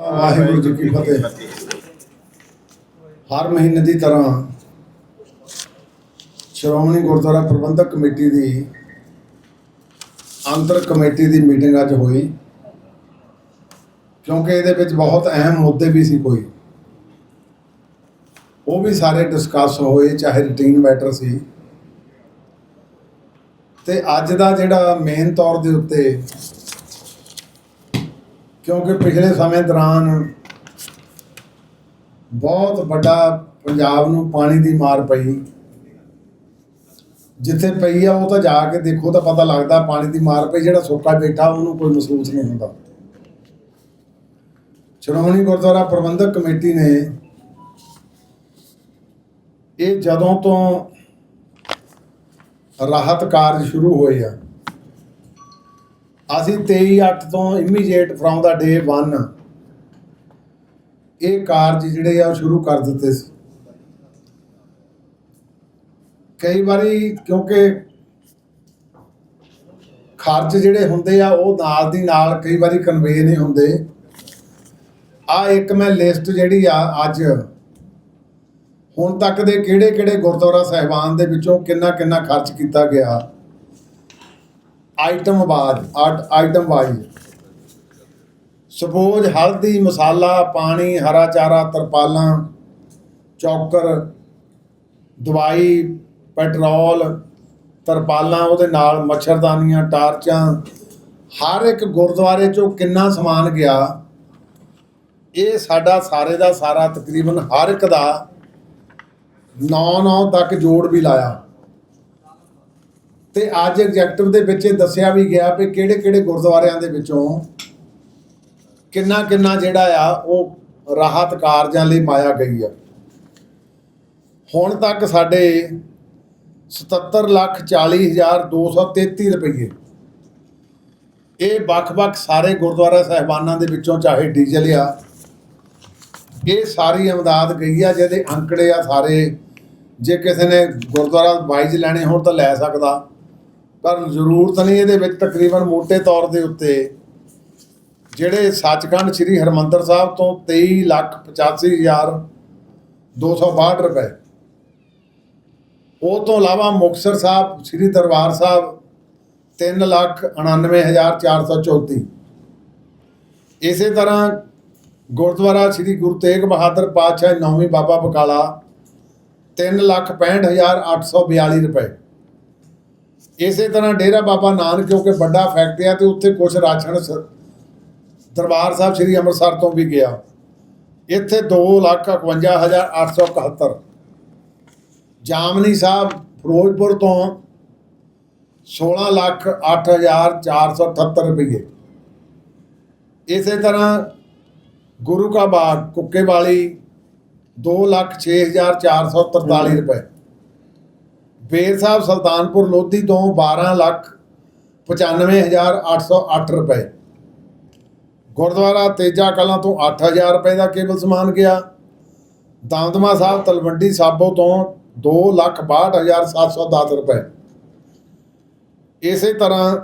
ਵਾਹਿਗੁਰੂ ਜੀ ਕੀ ਫਤਿਹ। ਹਰ ਮਹੀਨੇ ਦੀ ਤਰ੍ਹਾਂ ਸ਼੍ਰੋਮਣੀ ਗੁਰਦੁਆਰਾ ਪ੍ਰਬੰਧਕ ਕਮੇਟੀ ਦੀ, ਅੰਤਰ ਕਮੇਟੀ ਦੀ ਮੀਟਿੰਗ ਅੱਜ ਹੋਈ। ਕਿਉਂਕਿ ਇਹਦੇ ਵਿੱਚ ਬਹੁਤ ਅਹਿਮ ਮੁੱਦੇ ਵੀ ਸੀ ਕੋਈ। ਉਹ ਵੀ ਸਾਰੇ ਡਿਸਕਸ ਹੋਏ, ਚਾਹੇ ਰੂਟੀਨ ਮੈਟਰ ਸੀ। ਤੇ ਅੱਜ ਦਾ ਜਿਹੜਾ ਮੇਨ ਤੌਰ ਦੇ ਉੱਤੇ ਕਿਉਂਕਿ ਪਿਛਲੇ ਸਮੇਂ ਦੌਰਾਨ ਬਹੁਤ ਵੱਡਾ ਪੰਜਾਬ ਨੂੰ ਪਾਣੀ ਦੀ ਮਾਰ ਪਈ। ਜਿੱਥੇ ਪਈ ਆ, ਉਹ ਤਾਂ ਜਾ ਕੇ ਦੇਖੋ ਤਾਂ ਪਤਾ ਲੱਗਦਾ ਪਾਣੀ ਦੀ ਮਾਰ ਪਈ, ਜਿਹੜਾ ਸੁੱਕਾ ਬੈਠਾ, ਉਹਨੂੰ ਕੋਈ ਮਹਿਸੂਸ ਨਹੀਂ ਹੁੰਦਾ। ਸ਼੍ਰੋਮਣੀ ਗੁਰਦੁਆਰਾ ਪ੍ਰਬੰਧਕ ਕਮੇਟੀ ਨੇ ਇਹ ਜਦੋਂ ਤੋਂ ਰਾਹਤ ਕਾਰਜ ਸ਼ੁਰੂ ਹੋਏ ਆ ਅਸੀਂ 23/8 ਤੋਂ ਇਮੀਡੀਏਟ ਫਰੋਮ ਦਾ ਡੇ 1 ਇਹ ਕਾਰਜ ਜਿਹੜੇ ਆ ਉਹ ਸ਼ੁਰੂ ਕਰ ਦਿੱਤੇ ਸੀ। ਕਈ ਵਾਰੀ ਕਿਉਂਕਿ ਖਰਚ ਜਿਹੜੇ ਹੁੰਦੇ ਆ ਉਹ ਨਾਲ ਦੀ ਨਾਲ ਕਈ ਵਾਰੀ ਕਨਵੇ ਨਹੀਂ ਹੁੰਦੇ। ਆ ਇੱਕ ਮੈਂ ਲਿਸਟ ਜਿਹੜੀ ਆ ਅੱਜ, ਹੁਣ ਤੱਕ ਦੇ ਕਿਹੜੇ ਕਿਹੜੇ ਗੁਰਦੁਆਰਾ ਸਾਹਿਬਾਨ ਦੇ ਵਿੱਚੋਂ ਕਿੰਨਾ ਕਿੰਨਾ ਖਰਚ ਕੀਤਾ ਗਿਆ। ਆਈਟਮ ਆਈਟਮ ਵਾਈਜ਼ ਸਪੋਜ਼ ਹਲਦੀ, ਮਸਾਲਾ, ਪਾਣੀ, ਹਰਾ ਚਾਰਾ, ਤਰਪਾਲਾਂ, ਚੌਕਰ, ਦਵਾਈ, ਪੈਟਰੋਲ, ਤਰਪਾਲਾਂ, ਉਹਦੇ ਨਾਲ ਮੱਛਰਦਾਨੀਆਂ, ਟਾਰਚਾਂ। ਹਰ ਇੱਕ ਗੁਰਦੁਆਰੇ ਚੋਂ ਕਿੰਨਾ ਸਮਾਨ ਗਿਆ, ਇਹ ਸਾਡਾ ਸਾਰੇ ਦਾ ਸਾਰਾ ਤਕਰੀਬਨ ਹਰ ਇੱਕ ਦਾ 9-9 ਤੱਕ ਜੋੜ ਵੀ ਲਾਇਆ। ਤੇ ਅੱਜ ਐਗਜੈਕਟਿਵ ਦੇ ਵਿੱਚ ਇਹ ਦੱਸਿਆ ਵੀ ਗਿਆ ਵੀ ਕਿਹੜੇ ਕਿਹੜੇ ਗੁਰਦੁਆਰਿਆਂ ਦੇ ਵਿੱਚੋਂ ਕਿੰਨਾ ਕਿੰਨਾ ਜਿਹੜਾ ਆ ਉਹ ਰਾਹਤ ਕਾਰਜਾਂ ਲਈ ਪਾਇਆ ਗਈ ਆ। ਹੁਣ ਤੱਕ ਸਾਡੇ 77 ਲੱਖ 40 ਹਜ਼ਾਰ 233 ਰੁਪਏ ਇਹ ਵੱਖ-ਵੱਖ ਸਾਰੇ ਗੁਰਦੁਆਰਾ ਸਾਹਿਬਾਨਾਂ ਦੇ ਵਿੱਚੋਂ ਚਾਹੇ ਡੀਜ਼ਲ ਆ, ਇਹ ਸਾਰੀ ਅਮਦਾਦ ਗਈ ਆ ਜਿਹਦੇ ਅੰਕੜੇ ਆ ਸਾਰੇ। ਜੇ ਕਿਸੇ ਨੇ ਗੁਰਦੁਆਰਾ ਵਾਈਜ਼ ਲੈਣੇ ਹੋਣ ਤਾਂ ਲੈ ਸਕਦਾ। ਪਰ ਜ਼ਰੂਰਤ ਨਹੀਂ ਇਹਦੇ ਵਿੱਚ ਤਕਰੀਬਨ ਮੋٹے ਤੌਰ ਦੇ ਉੱਤੇ। ਜਿਹੜੇ ਸੱਚਖੰਡ ਸ੍ਰੀ ਹਰਮੰਦਰ ਸਾਹਿਬ ਤੋਂ 23 ਲੱਖ 85 ਹਜ਼ਾਰ 262 ਰੁਪਏ। ਉਹ ਤੋਂ ਇਲਾਵਾ ਮੁਕਤਸਰ ਸਾਹਿਬ, ਸ੍ਰੀ ਦਰਬਾਰ ਸਾਹਿਬ 3 ਲੱਖ 99 ਹਜ਼ਾਰ 434 ਇਸੇ ਤਰ੍ਹਾਂ ਗੁਰਦੁਆਰਾ ਸ੍ਰੀ ਗੁਰੂ ਤੇਗ ਬਹਾਦਰ ਪਾਤਸ਼ਾਹ ਨੌਵੀਂ ਬਾਬਾ ਬਕਾਲਾ 3 ਲੱਖ 65 ਹਜ਼ਾਰ 842 ਰੁਪਏ। ਇਸੇ ਤਰ੍ਹਾਂ ਡੇਰਾ ਬਾਬਾ ਨਾਨਕ ਕਿਉਂਕਿ ਵੱਡਾ ਫੈਕਟਰੀ ਆ ਤੇ ਉੱਥੇ ਕੁਝ ਰਾਸ਼ਨ ਸ- ਦਰਬਾਰ ਸਾਹਿਬ ਸ੍ਰੀ ਅੰਮ੍ਰਿਤਸਰ ਤੋਂ ਵੀ ਗਿਆ। ਇੱਥੇ 2 ਲੱਖ 51 ਹਜ਼ਾਰ 871 ਜਾਮਨੀ ਸਾਹਿਬ ਫਿਰੋਜ਼ਪੁਰ ਤੋਂ 16 ਲੱਖ 8 ਹਜ਼ਾਰ 478 ਰੁਪਏ ਇਸੇ ਤਰ੍ਹਾਂ ਗੁਰੂ ਕਾ ਬਾਗ ਕੁੱਕੇ ਵਾਲੀ 2 ਲੱਖ 6 ਹਜ਼ਾਰ 443 ਰੁਪਏ। ਬੇਰ ਸਾਹਿਬ ਸੁਲਤਾਨਪੁਰ ਲੋਧੀ ਤੋਂ 12 ਲੱਖ 95 ਹਜ਼ਾਰ 808 ਰੁਪਏ। ਗੁਰਦੁਆਰਾ ਤੇਜਾ ਕਲਾਂ ਤੋਂ 8000 ਰੁਪਏ ਦਾ ਕੇਬਲ ਸਮਾਨ ਗਿਆ। ਦਮਦਮਾ ਸਾਹਿਬ ਤਲਵੰਡੀ ਸਾਬੋ ਤੋਂ 2 ਲੱਖ 62 ਹਜ਼ਾਰ 710 ਰੁਪਏ। ਇਸੇ ਤਰ੍ਹਾਂ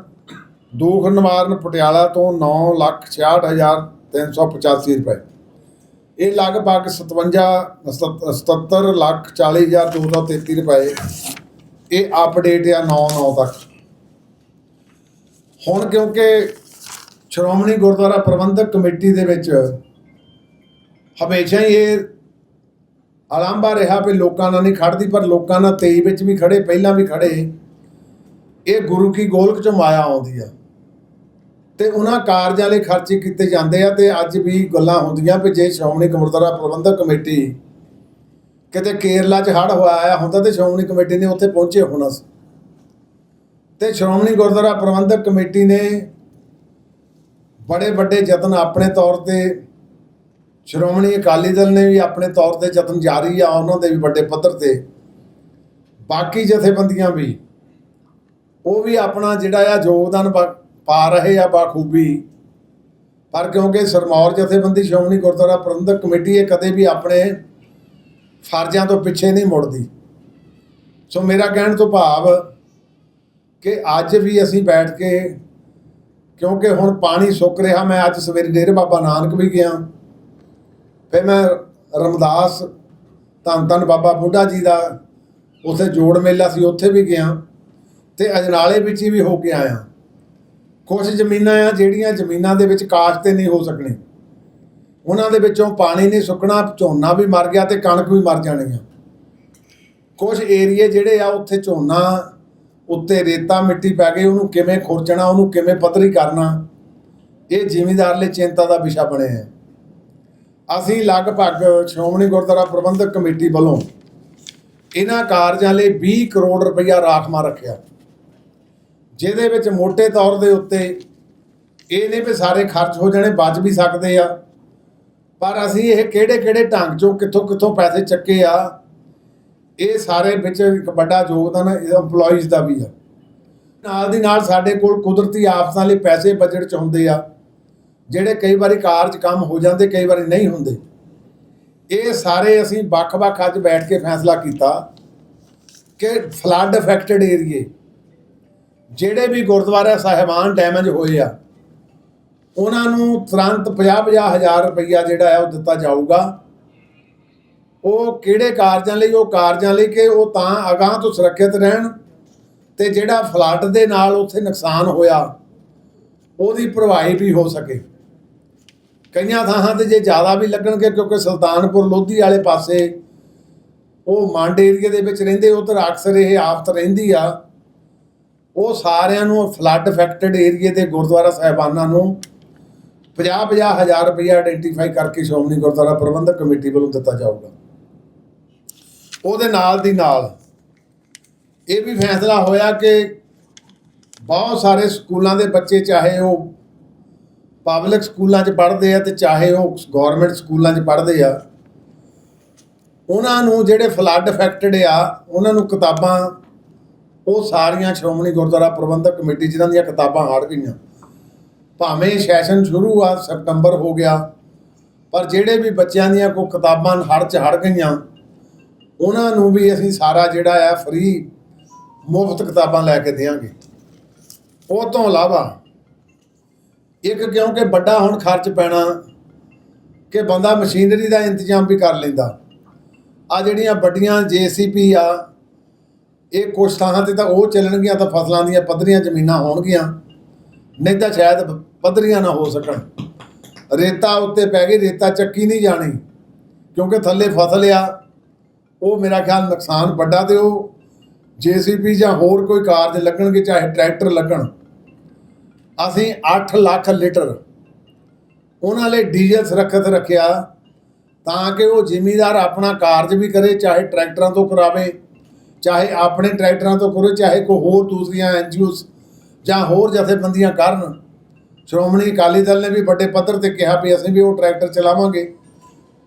ਦੂਖ ਨਿਵਾਰਨ ਪਟਿਆਲਾ ਤੋਂ 9 ਲੱਖ 66 ਹਜ਼ਾਰ 385 ਰੁਪਏ। ਇਹ ਲਗਭਗ 57 77 ਲੱਖ 40 ਹਜ਼ਾਰ 233 ਰੁਪਏ ਇਹ ਅਪਡੇਟ ਆ 9 9 ਤੱਕ। ਹੁਣ ਕਿਉਂਕਿ ਸ਼੍ਰੋਮਣੀ ਗੁਰਦੁਆਰਾ ਪ੍ਰਬੰਧਕ ਕਮੇਟੀ ਦੇ ਵਿੱਚ ਹਮੇਸ਼ਾ ਹੀ ਇਹ ਆਲੰਬਾ ਰਿਹਾ ਵੀ ਲੋਕਾਂ ਨਾਲ ਨਹੀਂ ਖੜਦੀ, ਪਰ ਲੋਕਾਂ ਨਾਲ 23 ਵਿੱਚ ਵੀ ਖੜੇ, ਪਹਿਲਾਂ ਵੀ ਖੜੇ। ਇਹ ਗੁਰੂ ਕੀ ਗੋਲਕ ਚੋਂ ਮਾਇਆ ਆਉਂਦੀ ਆ। ਤੇ ਉਹਨਾਂ ਕਾਰਜਾਂ ਲਈ ਖਰਚੇ ਕੀਤੇ ਜਾਂਦੇ ਆ ਤੇ ਅੱਜ ਵੀ ਗੱਲਾਂ ਹੁੰਦੀਆਂ ਵੀ ਜੇ ਸ਼੍ਰੋਮਣੀ ਗੁਰਦੁਆਰਾ ਪ੍ਰਬੰਧਕ ਕਮੇਟੀ ਕਿਤੇ ਕੇਰਲਾ 'ਚ ਹੜ੍ਹ ਹੋਇਆ ਆਇਆ ਹੁੰਦਾ ਤੇ ਸ਼੍ਰੋਮਣੀ ਕਮੇਟੀ ਨੇ ਉੱਥੇ ਪਹੁੰਚੇ ਹੋਣਾ ਸੀ। ਤੇ ਸ਼੍ਰੋਮਣੀ ਗੁਰਦੁਆਰਾ ਪ੍ਰਬੰਧਕ ਕਮੇਟੀ ਨੇ ਬੜੇ ਵੱਡੇ ਯਤਨ ਆਪਣੇ ਤੌਰ ਤੇ ਸ਼੍ਰੋਮਣੀ ਅਕਾਲੀ ਦਲ ਨੇ ਵੀ ਆਪਣੇ ਤੌਰ ਤੇ ਯਤਨ ਜਾਰੀ ਆ, ਉਹਨਾਂ ਦੇ ਵੀ ਵੱਡੇ ਪੱਧਰ ਤੇ। ਬਾਕੀ ਜਥੇਬੰਦੀਆਂ ਵੀ, ਉਹ ਵੀ ਆਪਣਾ ਜਿਹੜਾ ਆ ਯੋਗਦਾਨ ਪਾ ਰਹੇ ਆ ਬਾਖੂਬੀ। ਪਰ ਕਿਉਂਕਿ ਸਰਮੌਰ ਜਥੇਬੰਦੀ ਸ਼੍ਰੋਮਣੀ ਗੁਰਦੁਆਰਾ ਪ੍ਰਬੰਧਕ ਕਮੇਟੀ ਇਹ ਕਦੇ ਵੀ ਆਪਣੇ ਫਰਜ਼ਾਂ ਤੋਂ ਪਿੱਛੇ ਨਹੀਂ ਮੁੜਦੀ। ਸੋ ਮੇਰਾ ਕਹਿਣ ਤੋਂ ਭਾਵ ਕਿ ਅੱਜ ਵੀ ਅਸੀਂ ਬੈਠ ਕੇ, ਕਿਉਂਕਿ ਹੁਣ ਪਾਣੀ ਸੁੱਕ ਰਿਹਾ, ਮੈਂ ਅੱਜ ਸਵੇਰੇ ਡੇਰੇ ਬਾਬਾ ਨਾਨਕ ਵੀ ਗਿਆ। ਫਿਰ ਮੈਂ ਰਮਦਾਸ ਧੰਨ ਧੰਨ ਬਾਬਾ ਬੁੱਢਾ ਜੀ ਦਾ ਉੱਥੇ ਜੋੜ ਮੇਲਾ ਸੀ, ਉੱਥੇ ਵੀ ਗਿਆ ਤੇ ਅਜਨਾਲੇ ਵਿੱਚ ਹੀ ਵੀ ਹੋ ਕੇ ਆਇਆ। ਕੁਝ ਜ਼ਮੀਨਾਂ ਆ ਜਿਹੜੀਆਂ ਜ਼ਮੀਨਾਂ ਦੇ ਵਿੱਚ ਕਾਸ਼ਤ ਤੇ ਨਹੀਂ ਹੋ ਸਕਣੀ। ਉਹਨਾਂ ਦੇ ਵਿੱਚੋਂ ਪਾਣੀ ਨਹੀਂ ਸੁੱਕਣਾ, ਝੋਨਾ ਵੀ ਮਰ ਗਿਆ ਤੇ ਕਣਕ ਵੀ ਮਰ ਜਾਣੀ ਆ। ਕੁਝ ਏਰੀਏ ਜਿਹੜੇ ਆ, ਉੱਥੇ ਝੋਨਾ, ਉੱਤੇ ਰੇਤਾ ਮਿੱਟੀ ਪੈ ਗਈ, ਉਹਨੂੰ ਕਿਵੇਂ ਖੁਰਚਣਾ, ਉਹਨੂੰ ਕਿਵੇਂ ਪੱਧਰੀ ਕਰਨਾ, ਇਹ ਜ਼ਿਮੀਂਦਾਰ ਲਈ ਚਿੰਤਾ ਦਾ ਵਿਸ਼ਾ ਬਣਿਆ ਹੈ ਅਸੀਂ ਲਗਭਗ ਸ਼੍ਰੋਮਣੀ ਗੁਰਦੁਆਰਾ ਪ੍ਰਬੰਧਕ ਕਮੇਟੀ ਵੱਲੋਂ ਇਹਨਾਂ ਕਾਰਜਾਂ ਲਈ 20 ਕਰੋੜ ਰੁਪਈਆ ਰਾਖਵਾਂ ਰੱਖਿਆ। ਜਿਹਦੇ ਵਿੱਚ ਮੋٹے ਤੌਰ ਦੇ ਉੱਤੇ ਇਹ ਨਹੀਂ ਵੀ ਸਾਰੇ ਖਰਚ ਹੋ ਜਾਣੇ, ਬਚ ਵੀ ਸਕਦੇ ਆ। ਪਰ ਅਸੀਂ ਇਹ ਕਿਹੜੇ ਕਿਹੜੇ ਢੰਗ ਚੋਂ ਕਿੱਥੋਂ ਕਿੱਥੋਂ ਪੈਸੇ ਚੱਕੇ ਆ, ਇਹ ਸਾਰੇ ਵਿੱਚ ਇੱਕ ਵੱਡਾ ਯੋਗਦਾਨ EMPLOYEES ਦਾ ਵੀ ਆ ਨਾਲ ਦੀ ਨਾਲ ਸਾਡੇ ਕੋਲ ਕੁਦਰਤੀ ਆਫਤਾਂ ਲਈ ਪੈਸੇ ਬਜਟ ਚ ਹੁੰਦੇ ਆ, ਜਿਹੜੇ ਕਈ ਵਾਰੀ ਕਾਰਜ ਕੰਮ ਹੋ ਜਾਂਦੇ, ਕਈ ਵਾਰੀ ਨਹੀਂ ਹੁੰਦੇ। ਇਹ ਸਾਰੇ ਅਸੀਂ ਵੱਖ-ਵੱਖ ਅੱਜ ਬੈਠ ਕੇ ਫੈਸਲਾ ਕੀਤਾ ਕਿ ਫਲੱਡ ਅਫੈਕਟਡ ਏਰੀਏ ਜਿਹੜੇ ਵੀ ਗੁਰਦੁਆਰਾ ਸਾਹਿਬਾਨ ਡੈਮੇਜ ਹੋਏ ਆ ਉਹਨਾਂ ਨੂੰ ਤੁਰੰਤ 50-50 ਹਜ਼ਾਰ ਰੁਪਈਆ ਜਿਹੜਾ ਹੈ ਉਹ ਦਿੱਤਾ ਜਾਊਗਾ। ਉਹ ਕਿਹੜੇ ਕਾਰਜਾਂ ਲਈ? ਉਹ ਕਾਰਜਾਂ ਲਈ ਕਿ ਉਹ ਤਾਂ ਅਗਾਹ ਤੋਂ ਸੁਰੱਖਿਅਤ ਰਹਿਣ ਤੇ ਜਿਹੜਾ ਫਲੱਡ ਦੇ ਨਾਲ ਉੱਥੇ ਨੁਕਸਾਨ ਹੋਇਆ, ਉਹਦੀ ਭਰਵਾਈ ਵੀ ਹੋ ਸਕੇ। ਕਈਆਂ ਥਾਂ ਤੇ ਜੇ ਜ਼ਿਆਦਾ ਵੀ ਲੱਗਣਗੇ ਕਿਉਂਕਿ ਸੁਲਤਾਨਪੁਰ ਲੋਧੀ ਵਾਲੇ ਪਾਸੇ ਉਹ ਮੰਡ ਏਰੀਏ ਦੇ ਵਿੱਚ ਰਹਿੰਦੇ, ਉਧਰ ਅਕਸਰ ਇਹ ਆਫਤ ਰਹਿੰਦੀ ਆ। ਉਹ ਸਾਰਿਆਂ ਨੂੰ ਫਲੱਡ ਅਫੈਕਟਡ ਏਰੀਏ ਦੇ ਗੁਰਦੁਆਰਾ ਸਾਹਿਬਾਨਾਂ ਨੂੰ 50-50 ਹਜ਼ਾਰ ਰੁਪਇਆ ਆਇਡੈਂਟੀਫਾਈ ਕਰਕੇ ਸ਼੍ਰੋਮਣੀ ਗੁਰਦੁਆਰਾ ਪ੍ਰਬੰਧਕ ਕਮੇਟੀ ਵੱਲੋਂ ਦਿੱਤਾ ਜਾਊਗਾ। ਉਹਦੇ ਨਾਲ ਦੀ ਨਾਲ ਇਹ ਵੀ ਫੈਸਲਾ ਹੋਇਆ ਕਿ ਬਹੁਤ ਸਾਰੇ ਸਕੂਲਾਂ ਦੇ ਬੱਚੇ ਚਾਹੇ ਉਹ ਪਬਲਿਕ ਸਕੂਲਾਂ 'ਚ ਪੜ੍ਹਦੇ ਆ ਤੇ ਚਾਹੇ ਉਹ ਗਵਰਨਮੈਂਟ ਸਕੂਲਾਂ 'ਚ ਪੜ੍ਹਦੇ ਆ, ਉਹਨਾਂ ਨੂੰ ਜਿਹੜੇ ਫਲੱਡ ਅਫੈਕਟਡ ਆ, ਉਹਨਾਂ ਨੂੰ ਕਿਤਾਬਾਂ, ਉਹ ਸਾਰੀਆਂ ਸ਼੍ਰੋਮਣੀ ਗੁਰਦੁਆਰਾ ਪ੍ਰਬੰਧਕ ਕਮੇਟੀ ਜਿਨ੍ਹਾਂ ਦੀਆਂ ਕਿਤਾਬਾਂ ਹੜ ਗਈਆਂ। ਭਾਵੇਂ ਸੈਸ਼ਨ ਸ਼ੁਰੂ ਆ, ਸਤੰਬਰ ਹੋ ਗਿਆ, ਪਰ ਜਿਹੜੇ ਵੀ ਬੱਚਿਆਂ ਦੀਆਂ ਕੋਈ ਕਿਤਾਬਾਂ ਹੜ 'ਚ ਹੜ ਗਈਆਂ, ਉਹਨਾਂ ਨੂੰ ਵੀ ਅਸੀਂ ਸਾਰਾ ਜਿਹੜਾ ਆ ਫ੍ਰੀ ਮੁਫਤ ਕਿਤਾਬਾਂ ਲੈ ਕੇ ਦੇਵਾਂਗੇ ਉਹ ਤੋਂ ਇਲਾਵਾ ਇੱਕ ਕਿਉਂਕਿ ਵੱਡਾ ਹੁਣ ਖਰਚ ਪੈਣਾ ਕਿ ਬੰਦਾ ਮਸ਼ੀਨਰੀ ਦਾ ਇੰਤਜ਼ਾਮ ਵੀ ਕਰ ਲੈਂਦਾ। ਆ ਜਿਹੜੀਆਂ ਵੱਡੀਆਂ ਜੀਸੀਪੀ ਆ, ਇਹ ਕੁਛ ਥਾਂ ਤੇ ਤਾਂ ਉਹ ਚੱਲਣਗੀਆਂ ਤਾਂ ਫਸਲਾਂ ਦੀਆਂ ਪੱਧਰੀਆਂ ਜ਼ਮੀਨਾਂ ਹੋਣਗੀਆਂ। ਨਹੀਂ ਤਾਂ ਸ਼ਾਇਦ ਪੱਧਰੀਆਂ ਨਾ ਹੋ ਸਕਣ। ਰੇਤਾ ਉੱਤੇ ਪੈ ਗਈ, ਰੇਤਾ ਚੱਕੀ ਨਹੀਂ ਜਾਣੀ। ਕਿਉਂਕਿ ਥੱਲੇ ਫਸਲ ਆ, ਉਹ ਮੇਰਾ ਖਿਆਲ ਨੁਕਸਾਨ ਵੱਡਾ ਤੇ ਉਹ ਜੀਸੀਪੀ ਜਾਂ ਹੋਰ ਕੋਈ ਕਾਰਜ ਲੱਗਣਗੇ, ਚਾਹੇ ਟਰੈਕਟਰ ਲੱਗਣ। ਅਸੀਂ 8 ਲੱਖ ਲੀਟਰ ਉਹਨਾਂ ਲਈ ਡੀਜ਼ਲ ਸੁਰੱਖਿਅਤ ਰੱਖਿਆ ਤਾਂ ਕਿ ਉਹ ਜ਼ਿਮੀਦਾਰ ਆਪਣਾ ਕਾਰਜ ਵੀ ਕਰੇ, ਚਾਹੇ ਟਰੈਕਟਰਾਂ ਤੋਂ ਕਰਾਵੇ, ਚਾਹੇ ਆਪਣੇ ਟਰੈਕਟਰਾਂ ਤੋਂ ਕਰੇ, ਚਾਹੇ ਕੋਈ ਹੋਰ ਦੂਸਰੀਆਂ ਐਨਜੀਓਸ ਜਾਂ ਹੋਰ ਜਥੇਬੰਦੀਆਂ ਕਰਨ ਸ਼੍ਰੋਮਣੀ ਅਕਾਲੀ ਦਲ ਨੇ ਵੀ ਵੱਡੇ ਪੱਧਰ ਤੇ ਕਿਹਾ ਵੀ ਅਸੀਂ ਵੀ ਉਹ ਟਰੈਕਟਰ ਚਲਾਵਾਂਗੇ।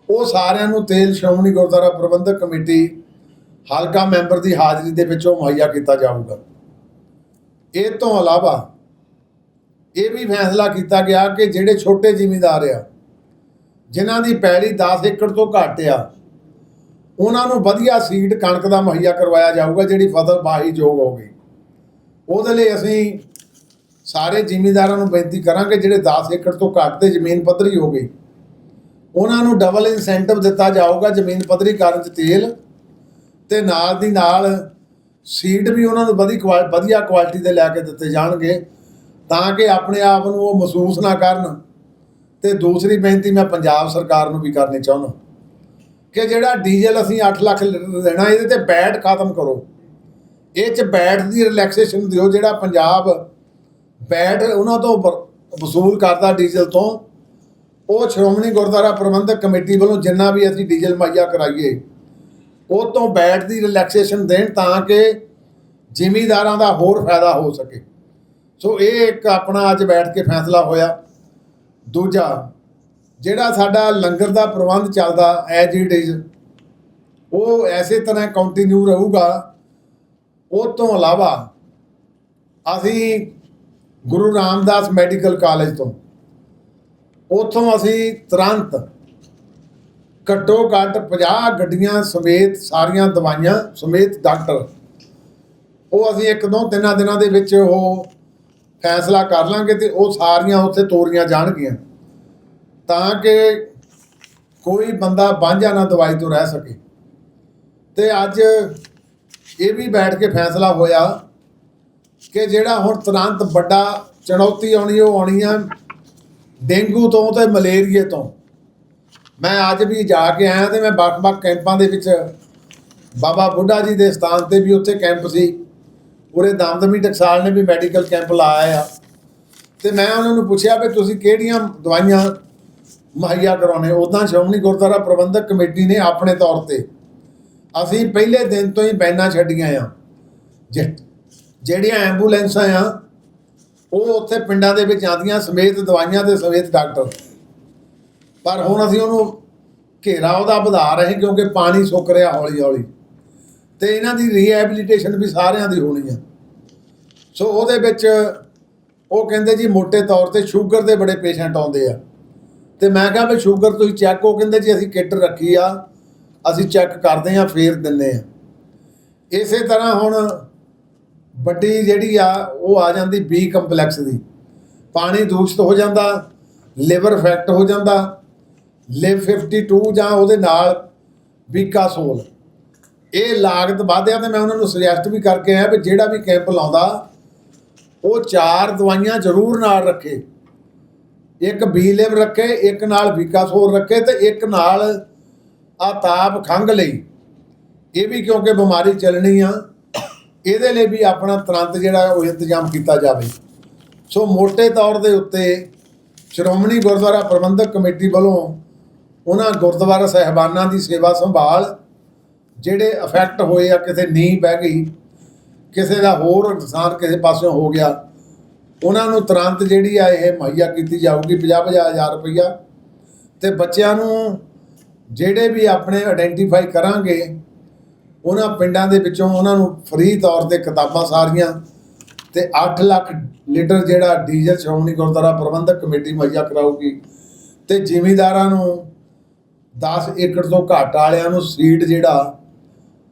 ਉਹ ਸਾਰਿਆਂ ਨੂੰ ਤੇਲ ਸ਼੍ਰੋਮਣੀ ਗੁਰਦੁਆਰਾ ਪ੍ਰਬੰਧਕ ਕਮੇਟੀ ਹਲਕਾ ਮੈਂਬਰ ਦੀ ਹਾਜ਼ਰੀ ਦੇ ਵਿੱਚੋਂ ਮੁਹੱਈਆ ਕੀਤਾ ਜਾਊਗਾ। ਇਹ ਤੋਂ ਇਲਾਵਾ ਇਹ ਵੀ ਫੈਸਲਾ ਕੀਤਾ ਗਿਆ ਕਿ ਜਿਹੜੇ ਛੋਟੇ ਜ਼ਿਮੀਂਦਾਰ ਆ, ਜਿਨ੍ਹਾਂ ਦੀ ਪੈਲੀ 10 ਏਕੜ ਤੋਂ ਘੱਟ ਆ, ਉਹਨਾਂ ਨੂੰ ਵਧੀਆ ਸੀਡ ਕਣਕ ਦਾ ਮੁਹੱਈਆ ਕਰਵਾਇਆ ਜਾਊਗਾ ਜਿਹੜੀ ਫਸਲ ਬਾਹੀ ਯੋਗ ਹੋਵੇ ਉਹਦੇ ਲਈ ਅਸੀਂ ਸਾਰੇ ਜ਼ਿਮੀਂਦਾਰਾਂ ਨੂੰ ਬੇਨਤੀ ਕਰਾਂਗੇ ਜਿਹੜੇ 10 ਏਕੜ ਤੋਂ ਘੱਟ ਤੇ ਜ਼ਮੀਨ ਪੱਧਰੀ ਹੋ ਗਈ ਉਹਨਾਂ ਨੂੰ ਡਬਲ ਇਨਸੈਂਟਿਵ ਦਿੱਤਾ ਜਾਊਗਾ ਜ਼ਮੀਨ ਪੱਧਰੀ ਕਰਨ 'ਚ ਤੇਲ ਤੇ ਨਾਲ ਦੀ ਨਾਲ ਸੀਡ ਵੀ ਉਹਨਾਂ ਨੂੰ ਵਧੀ ਕੁਆ- ਵਧੀਆ ਕੁਆਲਿਟੀ ਦੇ ਲੈ ਕੇ ਦਿੱਤੇ ਜਾਣਗੇ ਤਾਂ ਕਿ ਆਪਣੇ ਆਪ ਨੂੰ ਉਹ ਮਹਿਸੂਸ ਨਾ ਕਰਨ। ਤੇ ਦੂਸਰੀ ਬੇਨਤੀ ਮੈਂ ਪੰਜਾਬ ਸਰਕਾਰ ਨੂੰ ਵੀ ਕਰਨੀ ਚਾਹੁੰਦਾ। ਕਿ ਜਿਹੜਾ ਡੀਜ਼ਲ ਅਸੀਂ 8 ਲੱਖ ਲੀਟਰ ਦੇਣਾ ਇਹਦੇ ਤੇ ਬੈਟ ਖਤਮ ਕਰੋ। ਇਹ ਚ ਬੈਟ ਦੀ ਰਿਲੈਕਸੇਸ਼ਨ ਦਿਓ ਜਿਹੜਾ ਪੰਜਾਬ ਬੈਟ ਉਹਨਾਂ ਤੋਂ ਵਰ- ਵਸੂਲ ਕਰਦਾ ਡੀਜ਼ਲ ਤੋਂ। ਉਹ ਸ਼੍ਰੋਮਣੀ ਗੁਰਦੁਆਰਾ ਪ੍ਰਬੰਧਕ ਕਮੇਟੀ ਵੱਲੋਂ ਜਿੰਨਾ ਵੀ ਅਸੀਂ ਡੀਜ਼ਲ ਮੁਹੱਈਆ ਕਰਾਈਏ, ਉਹ ਤੋਂ ਬੈਟ ਦੀ ਰਿਲੈਕਸੇਸ਼ਨ ਦੇਣ ਤਾਂ ਕਿ ਜ਼ਿਮੀਦਾਰਾਂ ਦਾ ਹੋਰ ਫਾਇਦਾ ਹੋ ਸਕੇ। ਸੋ ਇਹ ਇੱਕ ਆਪਣਾ ਅੱਜ ਬੈਠ ਕੇ ਫੈਸਲਾ ਹੋਇਆ। ਦੂਜਾ, ਜਿਹੜਾ ਸਾਡਾ ਲੰਗਰ ਦਾ ਪ੍ਰਬੰਧ ਚੱਲਦਾ ਐਜ ਇਟ ਇਜ਼ ਉਹ ਐਸੇ ਤਰ੍ਹਾਂ ਕੰਟੀਨਿਊ ਰਹੂਗਾ। ਉਹ ਤੋਂ ਇਲਾਵਾ ਅਸੀਂ ਗੁਰੂ ਰਾਮਦਾਸ ਮੈਡੀਕਲ ਕਾਲਜ ਤੋਂ। ਉੱਥੋਂ ਅਸੀਂ ਤੁਰੰਤ ਘੱਟੋ ਘੱਟ 50 ਗੱਡੀਆਂ ਸਮੇਤ ਸਾਰੀਆਂ ਦਵਾਈਆਂ ਸਮੇਤ ਡਾਕਟਰ, ਉਹ ਅਸੀਂ ਇੱਕ ਦੋ ਤਿੰਨਾਂ ਦਿਨਾਂ ਦੇ ਵਿੱਚ ਉਹ ਫੈਸਲਾ ਕਰ ਲਾਂਗੇ ਤੇ ਉਹ ਸਾਰੀਆਂ ਉੱਥੇ ਤੋਰੀਆਂ ਜਾਣਗੀਆਂ, ਤਾਂ ਕਿ ਕੋਈ ਬੰਦਾ ਬਾਂਝਾ ਨਾ ਦਵਾਈ ਤੋਂ ਰਹਿ ਸਕੇ। ਤੇ ਅੱਜ ਇਹ ਵੀ ਬੈਠ ਕੇ ਫੈਸਲਾ ਹੋਇਆ ਕਿ ਜਿਹੜਾ ਹੁਣ ਤੁਰੰਤ ਵੱਡਾ ਚੁਣੌਤੀ ਆਉਣੀ, ਉਹ ਆਉਣੀ ਆ ਡੇਂਗੂ ਤੋਂ ਤੇ ਮਲੇਰੀਏ ਤੋਂ। ਮੈਂ ਅੱਜ ਵੀ ਜਾ ਕੇ ਆਇਆ ਤੇ ਮੈਂ ਵੱਖ-ਵੱਖ ਕੈਂਪਾਂ ਦੇ ਵਿੱਚ ਬਾਬਾ ਬੁੱਢਾ ਜੀ ਦੇ ਸਥਾਨ ਤੇ ਵੀ ਉੱਥੇ ਕੈਂਪ ਸੀ। ਉਰੇ ਦਮਦਮੀ ਟਕਸਾਲ ਨੇ ਵੀ ਮੈਡੀਕਲ ਕੈਂਪ ਲਾਇਆ ਆ। ਤੇ ਮੈਂ ਉਹਨਾਂ ਨੂੰ ਪੁੱਛਿਆ ਵੀ ਤੁਸੀਂ ਕਿਹੜੀਆਂ ਦਵਾਈਆਂ ਮੁਹੱਈਆ ਕਰਾਉਣੇ ਉਦਾਂ ਸ਼੍ਰੋਮਣੀ ਗੁਰਦੁਆਰਾ ਪ੍ਰਬੰਧਕ ਕਮੇਟੀ ਨੇ ਆਪਣੇ ਤੌਰ ਤੇ ਅਸੀਂ ਪਹਿਲੇ ਦਿਨ ਤੋਂ ਹੀ ਬੈਨਾਂ ਛੱਡੀਆਂ ਆ। ਜਿ- ਜਿਹੜੀਆਂ ਐਂਬੂਲੈਂਸਾਂ ਆ, ਉਹ ਉੱਥੇ ਪਿੰਡਾਂ ਦੇ ਵਿੱਚ ਆਉਂਦੀਆਂ, ਸਮੇਤ ਦਵਾਈਆਂ ਤੇ ਸਮੇਤ ਡਾਕਟਰ। ਪਰ ਹੁਣ ਅਸੀਂ ਉਹਨੂੰ ਘੇਰਾ ਉਹਦਾ ਵਧਾ ਰਹੇ ਕਿਉਂਕਿ ਪਾਣੀ ਸੁੱਕ ਰਿਹਾ ਹੌਲੀ ਹੌਲੀ ਤੇ ਇਹਨਾਂ ਦੀ ਰੀਹੈਬਿਲਿਟੇਸ਼ਨ ਵੀ ਸਾਰਿਆਂ ਦੀ ਹੋਣੀ ਆ। ਸੋ ਉਹਦੇ ਵਿੱਚ ਉਹ ਕਹਿੰਦੇ ਜੀ ਮੋٹے ਤੌਰ ਤੇ ਸ਼ੂਗਰ ਦੇ ਬੜੇ ਪੇਸ਼ੈਂਟ ਆਉਂਦੇ ਆ। ਤੇ ਮੈਂ ਕਿਹਾ ਵੀ ਸ਼ੂਗਰ ਤੁਸੀਂ ਚੈੱਕ, ਉਹ ਕਹਿੰਦੇ ਜੀ, ਅਸੀਂ ਕਿੱਟ ਰੱਖੀ ਆ, ਅਸੀਂ ਚੈੱਕ ਕਰਦੇ ਆ ਫੇਰ ਦਿੰਦੇ ਆ ਇਸੇ ਤਰ੍ਹਾਂ ਹੁਣ ਵੱਡੀ ਜਿਹੜੀ ਆ, ਉਹ ਆ ਜਾਂਦੀ ਬੀ ਕੰਪਲੈਕਸ ਦੀ। ਪਾਣੀ ਦੂਸ਼ਿਤ ਹੋ ਜਾਂਦਾ ਲਿਵਰ ਇਫੈਕਟ ਹੋ ਜਾਂਦਾ ਲਿਵ 52 ਜਾਂ ਉਹਦੇ ਨਾਲ ਬੀਕਾਸੋਲ ਇਹ ਲਾਗਤ ਵਧਿਆ ਤੇ ਮੈਂ ਉਹਨਾਂ ਨੂੰ ਸੁਜੈਸਟ ਵੀ ਕਰਕੇ ਆਇਆ ਵੀ ਜਿਹੜਾ ਵੀ ਕੈਂਪ ਲਾਉਂਦਾ, ਉਹ ਚਾਰ ਦਵਾਈਆਂ ਜ਼ਰੂਰ ਨਾਲ ਰੱਖੇ। ਇੱਕ ਬੀ ਲਿਵ ਰੱਖੇ, ਇੱਕ ਨਾਲ ਬੀਕਾਸੋਲ ਰੱਖੇ ਤੇ ਇੱਕ ਨਾਲ ਆਤਾਪ ਖੰਗ ਲਈ। ਇਹ ਵੀ ਕਿਉਂਕਿ ਬਿਮਾਰੀ ਚੱਲਣੀ ਆ ਇਹਦੇ ਲਈ ਵੀ ਆਪਣਾ ਤੁਰੰਤ ਜਿਹੜਾ ਉਹ ਇੰਤਜ਼ਾਮ ਕੀਤਾ ਜਾਵੇ। ਸੋ ਮੋٹے ਤੌਰ ਦੇ ਉੱਤੇ ਸ਼੍ਰੋਮਣੀ ਗੁਰਦੁਆਰਾ ਪ੍ਰਬੰਧਕ ਕਮੇਟੀ ਵੱਲੋਂ ਉਹਨਾਂ ਗੁਰਦੁਆਰਾ ਸਹਿਬਾਨਾਂ ਦੀ ਸੇਵਾ ਸੰਭਾਲ ਜਿਹੜੇ ਅਫੈਕਟ ਹੋਏ ਆ, ਕਿਸੇ ਨੀਂਹ ਪੈ ਗਈ, ਕਿਸੇ ਦਾ ਹੋਰ ਨੁਕਸਾਨ ਕਿਸੇ ਪਾਸਿਓਂ ਹੋ ਗਿਆ, ਉਹਨਾਂ ਨੂੰ ਤੁਰੰਤ ਜਿਹੜੀ ਆ ਇਹ ਮੁਹੱਈਆ ਕੀਤੀ ਜਾਊਗੀ 50 ਹਜ਼ਾਰ ਰੁਪਈਆ। ਤੇ ਬੱਚਿਆਂ ਨੂੰ ਜਿਹੜੇ ਵੀ ਆਪਣੇ ਆਇਡੈਂਟੀਫਾਈ ਕਰਾਂਗੇ ਉਹਨਾਂ ਪਿੰਡਾਂ ਦੇ ਵਿੱਚੋਂ ਉਹਨਾਂ ਨੂੰ ਫ੍ਰੀ ਤੌਰ ਤੇ ਕਿਤਾਬਾਂ ਸਾਰੀਆਂ ਤੇ 8 ਲੱਖ ਲੀਟਰ ਜਿਹੜਾ ਡੀਜ਼ਲ ਸ਼੍ਰੋਮਣੀ ਗੁਰਦੁਆਰਾ ਪ੍ਰਬੰਧਕ ਕਮੇਟੀ ਮੁਹੱਈਆ ਕਰਾਊਗੀ ਤੇ ਜ਼ਿਮੀਂਦਾਰਾਂ ਨੂੰ 10 ਏਕੜ ਤੋਂ ਘੱਟ ਵਾਲਿਆਂ ਨੂੰ ਸੀਡ ਜਿਹੜਾ,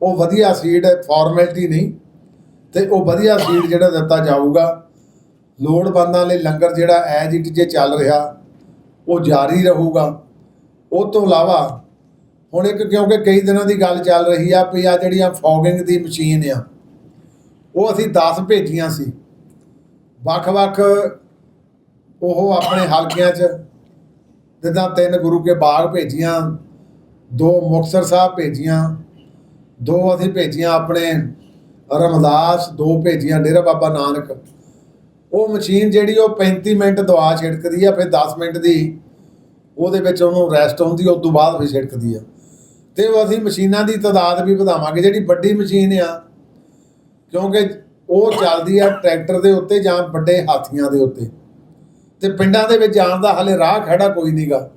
ਉਹ ਵਧੀਆ ਸੀਡ ਫਾਰਮੈਲਿਟੀ ਨਹੀਂ ਤੇ ਉਹ ਵਧੀਆ ਸੀਡ ਜਿਹੜਾ ਦਿੱਤਾ ਜਾਊਗਾ। ਲੋੜਵੰਦਾਂ ਲਈ ਲੰਗਰ ਜਿਹੜਾ ਐਜ ਇਟ ਜੇ ਚੱਲ ਰਿਹਾ, ਉਹ ਜਾਰੀ ਰਹੂਗਾ। ਉਹ ਤੋਂ ਇਲਾਵਾ ਹੁਣ ਇੱਕ ਕਿਉਂਕਿ ਕਈ ਦਿਨਾਂ ਦੀ ਗੱਲ ਚੱਲ ਰਹੀ ਆ ਵੀ ਆ ਜਿਹੜੀਆਂ ਫੌਗਿੰਗ ਦੀ ਮਸ਼ੀਨ ਆ, ਉਹ ਅਸੀਂ 10 ਭੇਜੀਆਂ ਸੀ। ਵੱਖ-ਵੱਖ ਉਹ ਆਪਣੇ ਹਲਕਿਆਂ 'ਚ, ਜਿੱਦਾਂ ਤਿੰਨ ਗੁਰੂ ਕੇ ਬਾਗ ਭੇਜੀਆਂ, ਦੋ ਮੁਕਤਸਰ ਸਾਹਿਬ ਭੇਜੀਆਂ, ਦੋ ਅਸੀਂ ਭੇਜੀਆਂ ਆਪਣੇ ਰਮਦਾਸ, ਦੋ ਭੇਜੀਆਂ ਡੇਰਾ ਬਾਬਾ ਨਾਨਕ। ਉਹ ਮਸ਼ੀਨ ਜਿਹੜੀ ਉਹ 35 ਮਿੰਟ ਦਵਾ ਛਿੜਕਦੀ ਆ, ਫਿਰ 10 ਮਿੰਟ ਦੀ ਉਹਦੇ ਵਿੱਚ ਉਹਨੂੰ ਰੈਸਟ ਹੁੰਦੀ ਉਸ ਤੋਂ ਬਾਅਦ ਫਿਰ ਛਿੜਕਦੀ ਆ। ਤੇ ਉਹ ਅਸੀਂ ਮਸ਼ੀਨਾਂ ਦੀ ਤਾਦਾਦ ਵੀ ਵਧਾਵਾਂਗੇ, ਜਿਹੜੀ ਵੱਡੀ ਮਸ਼ੀਨ ਆ। ਕਿਉਂਕਿ ਉਹ ਚੱਲਦੀ ਆ ਟਰੈਕਟਰ ਦੇ ਉੱਤੇ ਜਾਂ ਵੱਡੇ ਹਾਥੀਆਂ ਦੇ ਉੱਤੇ। ਤੇ ਪਿੰਡਾਂ ਦੇ ਵਿੱਚ ਜਾਣ ਦਾ ਹਲੇ ਰਾਹ ਖੜਾ ਕੋਈ ਨਹੀਂਗਾ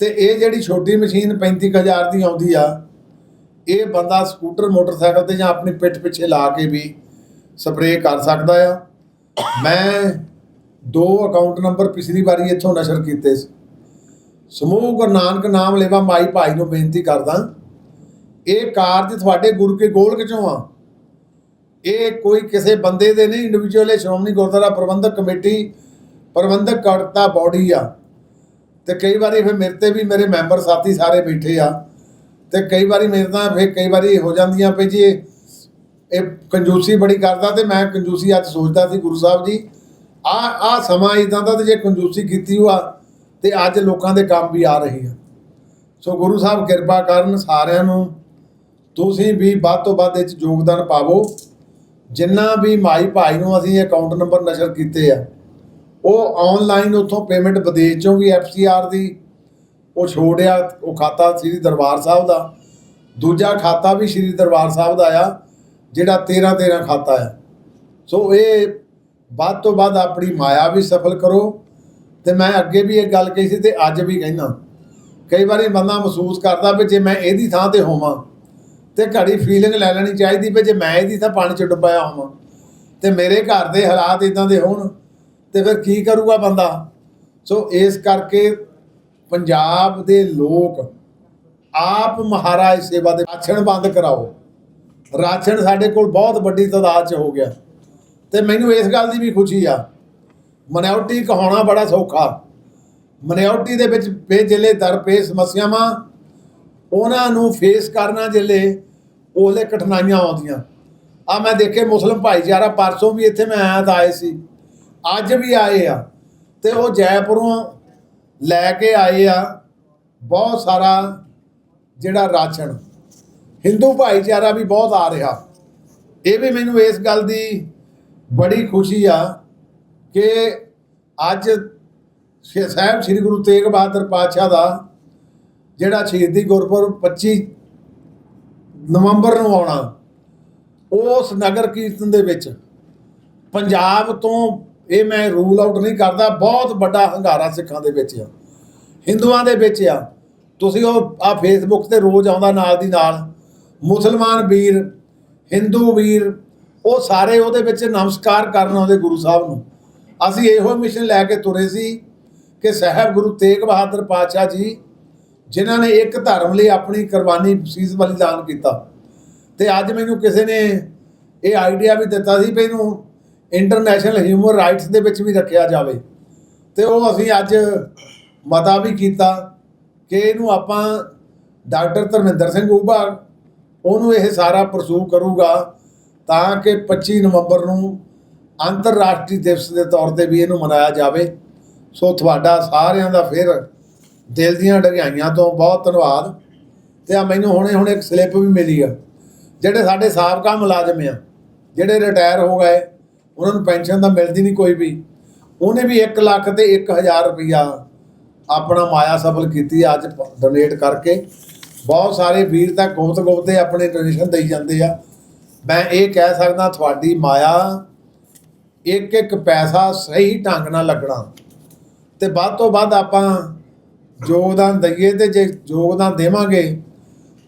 ਤੇ ਇਹ ਜਿਹੜੀ ਛੋਟੀ ਮਸ਼ੀਨ 35000 ਦੀ ਆਉਂਦੀ ਆ, ਇਹ ਬੰਦਾ ਸਕੂਟਰ, ਮੋਟਰਸਾਈਕਲ ਤੇ ਜਾਂ ਆਪਣੀ ਪਿੱਠ ਪਿੱਛੇ ਲਾ ਕੇ ਵੀ ਸਪਰੇਅ ਕਰ ਸਕਦਾ ਆ। ਮੈਂ ਦੋ ਅਕਾਊਂਟ ਨੰਬਰ ਪਿਛਲੀ ਵਾਰੀ ਇੱਥੋਂ ਨਸ਼ਰ ਕੀਤੇ ਸੀ। ਸਮੂਹ ਗੁਰੂ ਨਾਨਕ ਨਾਮ ਲੈਵਾ ਮਾਈ ਭਾਈ ਨੂੰ ਬੇਨਤੀ ਕਰਦਾ, ਇਹ ਕਾਰਜ ਤੁਹਾਡੇ ਗੁਰੂ ਕੇ ਗੋਲਕ ਚੋਂ ਆ। ਇਹ ਕੋਈ ਕਿਸੇ ਬੰਦੇ ਦੇ ਨਹੀਂ ਇੰਡੀਵਿਜੂਅਲ ਸ਼੍ਰੋਮਣੀ ਗੁਰਦੁਆਰਾ ਪ੍ਰਬੰਧਕ ਕਮੇਟੀ, ਪ੍ਰਬੰਧਕ ਕਰਤਾ ਬਾਡੀ ਆ। ਤੇ ਕਈ ਵਾਰੀ ਫਿਰ ਮੇਰੇ ਤੇ ਵੀ ਮੇਰੇ ਮੈਂਬਰ ਸਾਥੀ ਸਾਰੇ ਬੈਠੇ ਆ। ਤੇ ਕਈ ਵਾਰੀ ਮੇਰੇ ਤਾਂ ਫਿਰ ਕਈ ਵਾਰੀ ਹੋ ਜਾਂਦੀਆਂ ਵੀ ਜੀ, ਇਹ ਇਹ ਕੰਜੂਸੀ ਬੜੀ ਕਰਦਾ ਤੇ ਮੈਂ ਕੰਜੂਸੀ ਅੱਜ ਸੋਚਦਾ ਸੀ ਗੁਰੂ ਸਾਹਿਬ ਜੀ। ਆ ਆ ਸਮਾਂ ਇਦਾਂ ਦਾ ਤੇ ਜੇ ਕੰਜੂਸੀ ਕੀਤੀ ਹੋਆ ਤੇ ਅੱਜ ਲੋਕਾਂ ਦੇ ਕੰਮ ਵੀ ਆ ਰਹੀ ਆ। ਸੋ ਗੁਰੂ ਸਾਹਿਬ ਕਿਰਪਾ ਕਰਨ ਸਾਰਿਆਂ ਨੂੰ ਤੁਸੀਂ ਵੀ ਵੱਧ ਤੋਂ ਵੱਧ ਇਹ 'ਚ ਯੋਗਦਾਨ ਪਾਵੋ। ਜਿੰਨਾ ਵੀ ਮਾਈ ਭਾਈ ਨੂੰ ਅਸੀਂ ਅਕਾਊਂਟ ਨੰਬਰ ਨਸ਼ਰ ਕੀਤੇ ਆ, ਉਹ ਆਨਲਾਈਨ ਉੱਥੋਂ ਪੇਮੈਂਟ ਵਿਦੇਸ਼ ਚੋਂ ਵੀ ਐਫਸੀਆਰ ਦੀ, ਉਹ ਛੋੜਿਆ ਉਹ ਖਾਤਾ ਸ੍ਰੀ ਦਰਬਾਰ ਸਾਹਿਬ ਦਾ। ਦੂਜਾ ਖਾਤਾ ਵੀ ਸ੍ਰੀ ਦਰਬਾਰ ਸਾਹਿਬ ਦਾ ਆ, ਜਿਹੜਾ 13 13 ਖਾਤਾ ਹੈ ਸੋ ਇਹ ਵੱਧ ਤੋਂ ਵੱਧ ਆਪਣੀ ਮਾਇਆ ਵੀ ਸਫਲ ਕਰੋ ਤੇ ਮੈਂ ਅੱਗੇ ਵੀ ਇਹ ਗੱਲ ਕਹੀ ਸੀ ਤੇ ਅੱਜ ਵੀ ਕਹਿਣਾ ਕਈ ਵਾਰੀ ਬੰਦਾ ਮਹਿਸੂਸ ਕਰਦਾ ਵੀ ਜੇ ਮੈਂ ਇਹਦੀ ਥਾਂ ਤੇ ਹੋਵਾਂ ਤੇ ਘੜੀ ਫੀਲਿੰਗ ਲੈ ਲੈਣੀ ਚਾਹੀਦੀ ਵੀ ਜੇ ਮੈਂ ਇਹਦੀ ਥਾਂ ਪਾਣੀ ਚ ਡੁੱਬਿਆ ਹੋਵਾਂ। ਤੇ ਮੇਰੇ ਘਰ ਦੇ ਹਾਲਾਤ ਇਦਾਂ ਦੇ ਹੋਣ ਤੇ ਫਿਰ ਕੀ ਕਰੂਗਾ ਬੰਦਾ? ਸੋ ਇਸ ਕਰਕੇ ਪੰਜਾਬ ਦੇ ਲੋਕ ਆਪ ਮਹਾਰਾਜ ਸੇਵਾ ਦੇ ਰਾਸ਼ਨ ਬੰਦ ਕਰਾਓ। ਰਾਸ਼ਨ ਸਾਡੇ ਕੋਲ ਬਹੁਤ ਵੱਡੀ ਤਾਦਾਦ 'ਚ ਹੋ ਗਿਆ। ਤੇ ਮੈਨੂੰ ਇਸ ਗੱਲ ਦੀ ਵੀ ਖੁਸ਼ੀ ਆ ਮਨਿਓਰਟੀ ਕਹਾਉਣਾ ਬੜਾ ਸੌਖਾ। ਮਨਿਓਰਟੀ ਦੇ ਵਿੱਚ ਬੇਜਿਲੇ ਦਰਪੇਸ਼ ਸਮੱਸਿਆਵਾਂ, ਉਹਨਾਂ ਨੂੰ ਫੇਸ ਕਰਨਾ ਜਿਲੇ ਉਹਲੇ ਕਠਿਨਾਈਆਂ ਆਉਂਦੀਆਂ। ਆ ਮੈਂ ਦੇਖੇ ਮੁਸਲਮ ਭਾਈਚਾਰਾ, ਪਰਸੋਂ ਵੀ ਇੱਥੇ ਮੈਂ ਆਇਆ ਤਾਂ ਆਏ ਸੀ। ਅੱਜ ਵੀ ਆਏ ਆ ਤੇ ਉਹ ਜੈਪੁਰੋਂ ਲੈ ਕੇ ਆਏ ਆ। ਬਹੁਤ ਸਾਰਾ ਜਿਹੜਾ ਰਾਸ਼ਨ। ਹਿੰਦੂ ਭਾਈਚਾਰਾ ਵੀ ਬਹੁਤ ਆ ਰਿਹਾ। ਇਹ ਵੀ ਮੈਨੂੰ ਇਸ ਗੱਲ ਦੀ ਬੜੀ ਖੁਸ਼ੀ ਆ ਕਿ ਅੱਜ ਸਾਹਿਬ ਸ੍ਰੀ ਗੁਰੂ ਤੇਗ ਬਹਾਦਰ ਪਾਤਸ਼ਾਹ ਦਾ ਜਿਹੜਾ ਸ਼ਹੀਦੀ ਗੁਰਪੁਰਬ 25 ਨਵੰਬਰ ਨੂੰ ਆਉਣਾ, ਉਸ ਨਗਰ ਕੀਰਤਨ ਦੇ ਵਿੱਚ ਪੰਜਾਬ ਤੋਂ ਇਹ ਮੈਂ ਰੂਲ ਆਊਟ ਨਹੀਂ ਕਰਦਾ, ਬਹੁਤ ਵੱਡਾ ਹੰਗਾਰਾ ਸਿੱਖਾਂ ਦੇ ਵਿੱਚ ਆ। ਹਿੰਦੂਆਂ ਦੇ ਵਿੱਚ ਆ। ਤੁਸੀਂ ਉਹ ਆ ਫੇਸਬੁੱਕ ਤੇ ਰੋਜ਼ ਆਉਂਦਾ ਨਾਲ ਦੀ ਨਾਲ, ਮੁਸਲਮਾਨ ਵੀਰ, ਹਿੰਦੂ ਵੀਰ, ਉਹ ਸਾਰੇ ਉਹਦੇ ਵਿੱਚ ਨਮਸਕਾਰ ਕਰਨ ਆਉਂਦੇ ਗੁਰੂ ਸਾਹਿਬ ਨੂੰ। ਅਸੀਂ ਇਹੋ ਮਿਸ਼ਨ ਲੈ ਕੇ ਤੁਰੇ ਸੀ ਕਿ ਸਾਹਿਬ ਗੁਰੂ ਤੇਗ ਬਹਾਦਰ ਪਾਤਸ਼ਾਹ ਜੀ, ਜਿਨ੍ਹਾਂ ਨੇ ਇੱਕ ਧਰਮ ਲਈ ਆਪਣੀ ਕੁਰਬਾਨੀ ਸੀਸ ਬਲੀਦਾਨ ਕੀਤਾ। ਤੇ ਅੱਜ ਮੈਨੂੰ ਕਿਸੇ ਨੇ ਇਹ ਆਈਡੀਆ ਵੀ ਦਿੱਤਾ ਸੀ ਵੀ ਇਹਨੂੰ ਇੰਟਰਨੈਸ਼ਨਲ ਹਿਊਮਨ ਰਾਈਟਸ ਦੇ ਵਿੱਚ ਵੀ ਰੱਖਿਆ ਜਾਵੇ। ਤੇ ਉਹ ਅਸੀਂ ਅੱਜ ਮਤਾ ਵੀ ਕੀਤਾ ਕਿ ਇਹਨੂੰ ਆਪਾਂ ਡਾਕਟਰ ਧਰਮਿੰਦਰ ਸਿੰਘ ਉਭਾ ਉਹਨੂੰ ਇਹ ਸਾਰਾ ਪਰਸੂ ਕਰੂਗਾ ਤਾਂ ਕਿ 25 ਨਵੰਬਰ ਨੂੰ ਅੰਤਰਰਾਸ਼ਟਰੀ ਦਿਵਸ ਦੇ ਤੌਰ ਤੇ ਵੀ ਇਹਨੂੰ ਮਨਾਇਆ ਜਾਵੇ। ਸੋ ਤੁਹਾਡਾ ਸਾਰਿਆਂ ਦਾ ਫਿਰ ਦਿਲ ਦੀਆਂ ਡਗਾਈਆਂ ਤੋਂ ਬਹੁਤ ਧੰਨਵਾਦ। ਤੇ ਆ ਮੈਨੂੰ ਹੁਣੇ ਹੁਣੇ ਇੱਕ ਸਲਿੱਪ ਵੀ ਮਿਲੀ ਆ, ਜਿਹੜੇ ਸਾਡੇ ਸਾਬਕਾ ਮੁਲਾਜ਼ਮ ਆ, ਜਿਹੜੇ ਰਿਟਾਇਰ ਹੋ ਗਏ, ਉਹਨਾਂ ਨੂੰ ਪੈਨਸ਼ਨ ਤਾਂ ਮਿਲਦੀ ਨਹੀਂ ਕੋਈ ਵੀ। ਉਹਨੇ ਵੀ 1 ਲੱਖ ਤੇ 1000 ਰੁਪਇਆ ਆਪਣਾ ਮਾਇਆ ਸਫਲ ਕੀਤੀ ਅੱਜ ਡੋਨੇਟ ਕਰਕੇ। ਬਹੁਤ ਸਾਰੇ ਵੀਰ ਤਾਂ ਗੁਪਤ ਗੁਪਤੇ ਆਪਣੇ ਡੋਨੇਸ਼ਨ ਦੇਈ ਜਾਂਦੇ ਆ। ਮੈਂ ਇਹ ਕਹਿ ਸਕਦਾ, ਤੁਹਾਡੀ ਮਾਇਆ ਇੱਕ ਇੱਕ ਪੈਸਾ ਸਹੀ ਢੰਗ ਨਾਲ ਲੱਗਣਾ। ਤੇ ਵੱਧ ਤੋਂ ਵੱਧ ਆਪਾਂ ਯੋਗਦਾਨ ਦਈਏ ਤੇ ਜੇ ਯੋਗਦਾਨ ਦੇਵਾਂਗੇ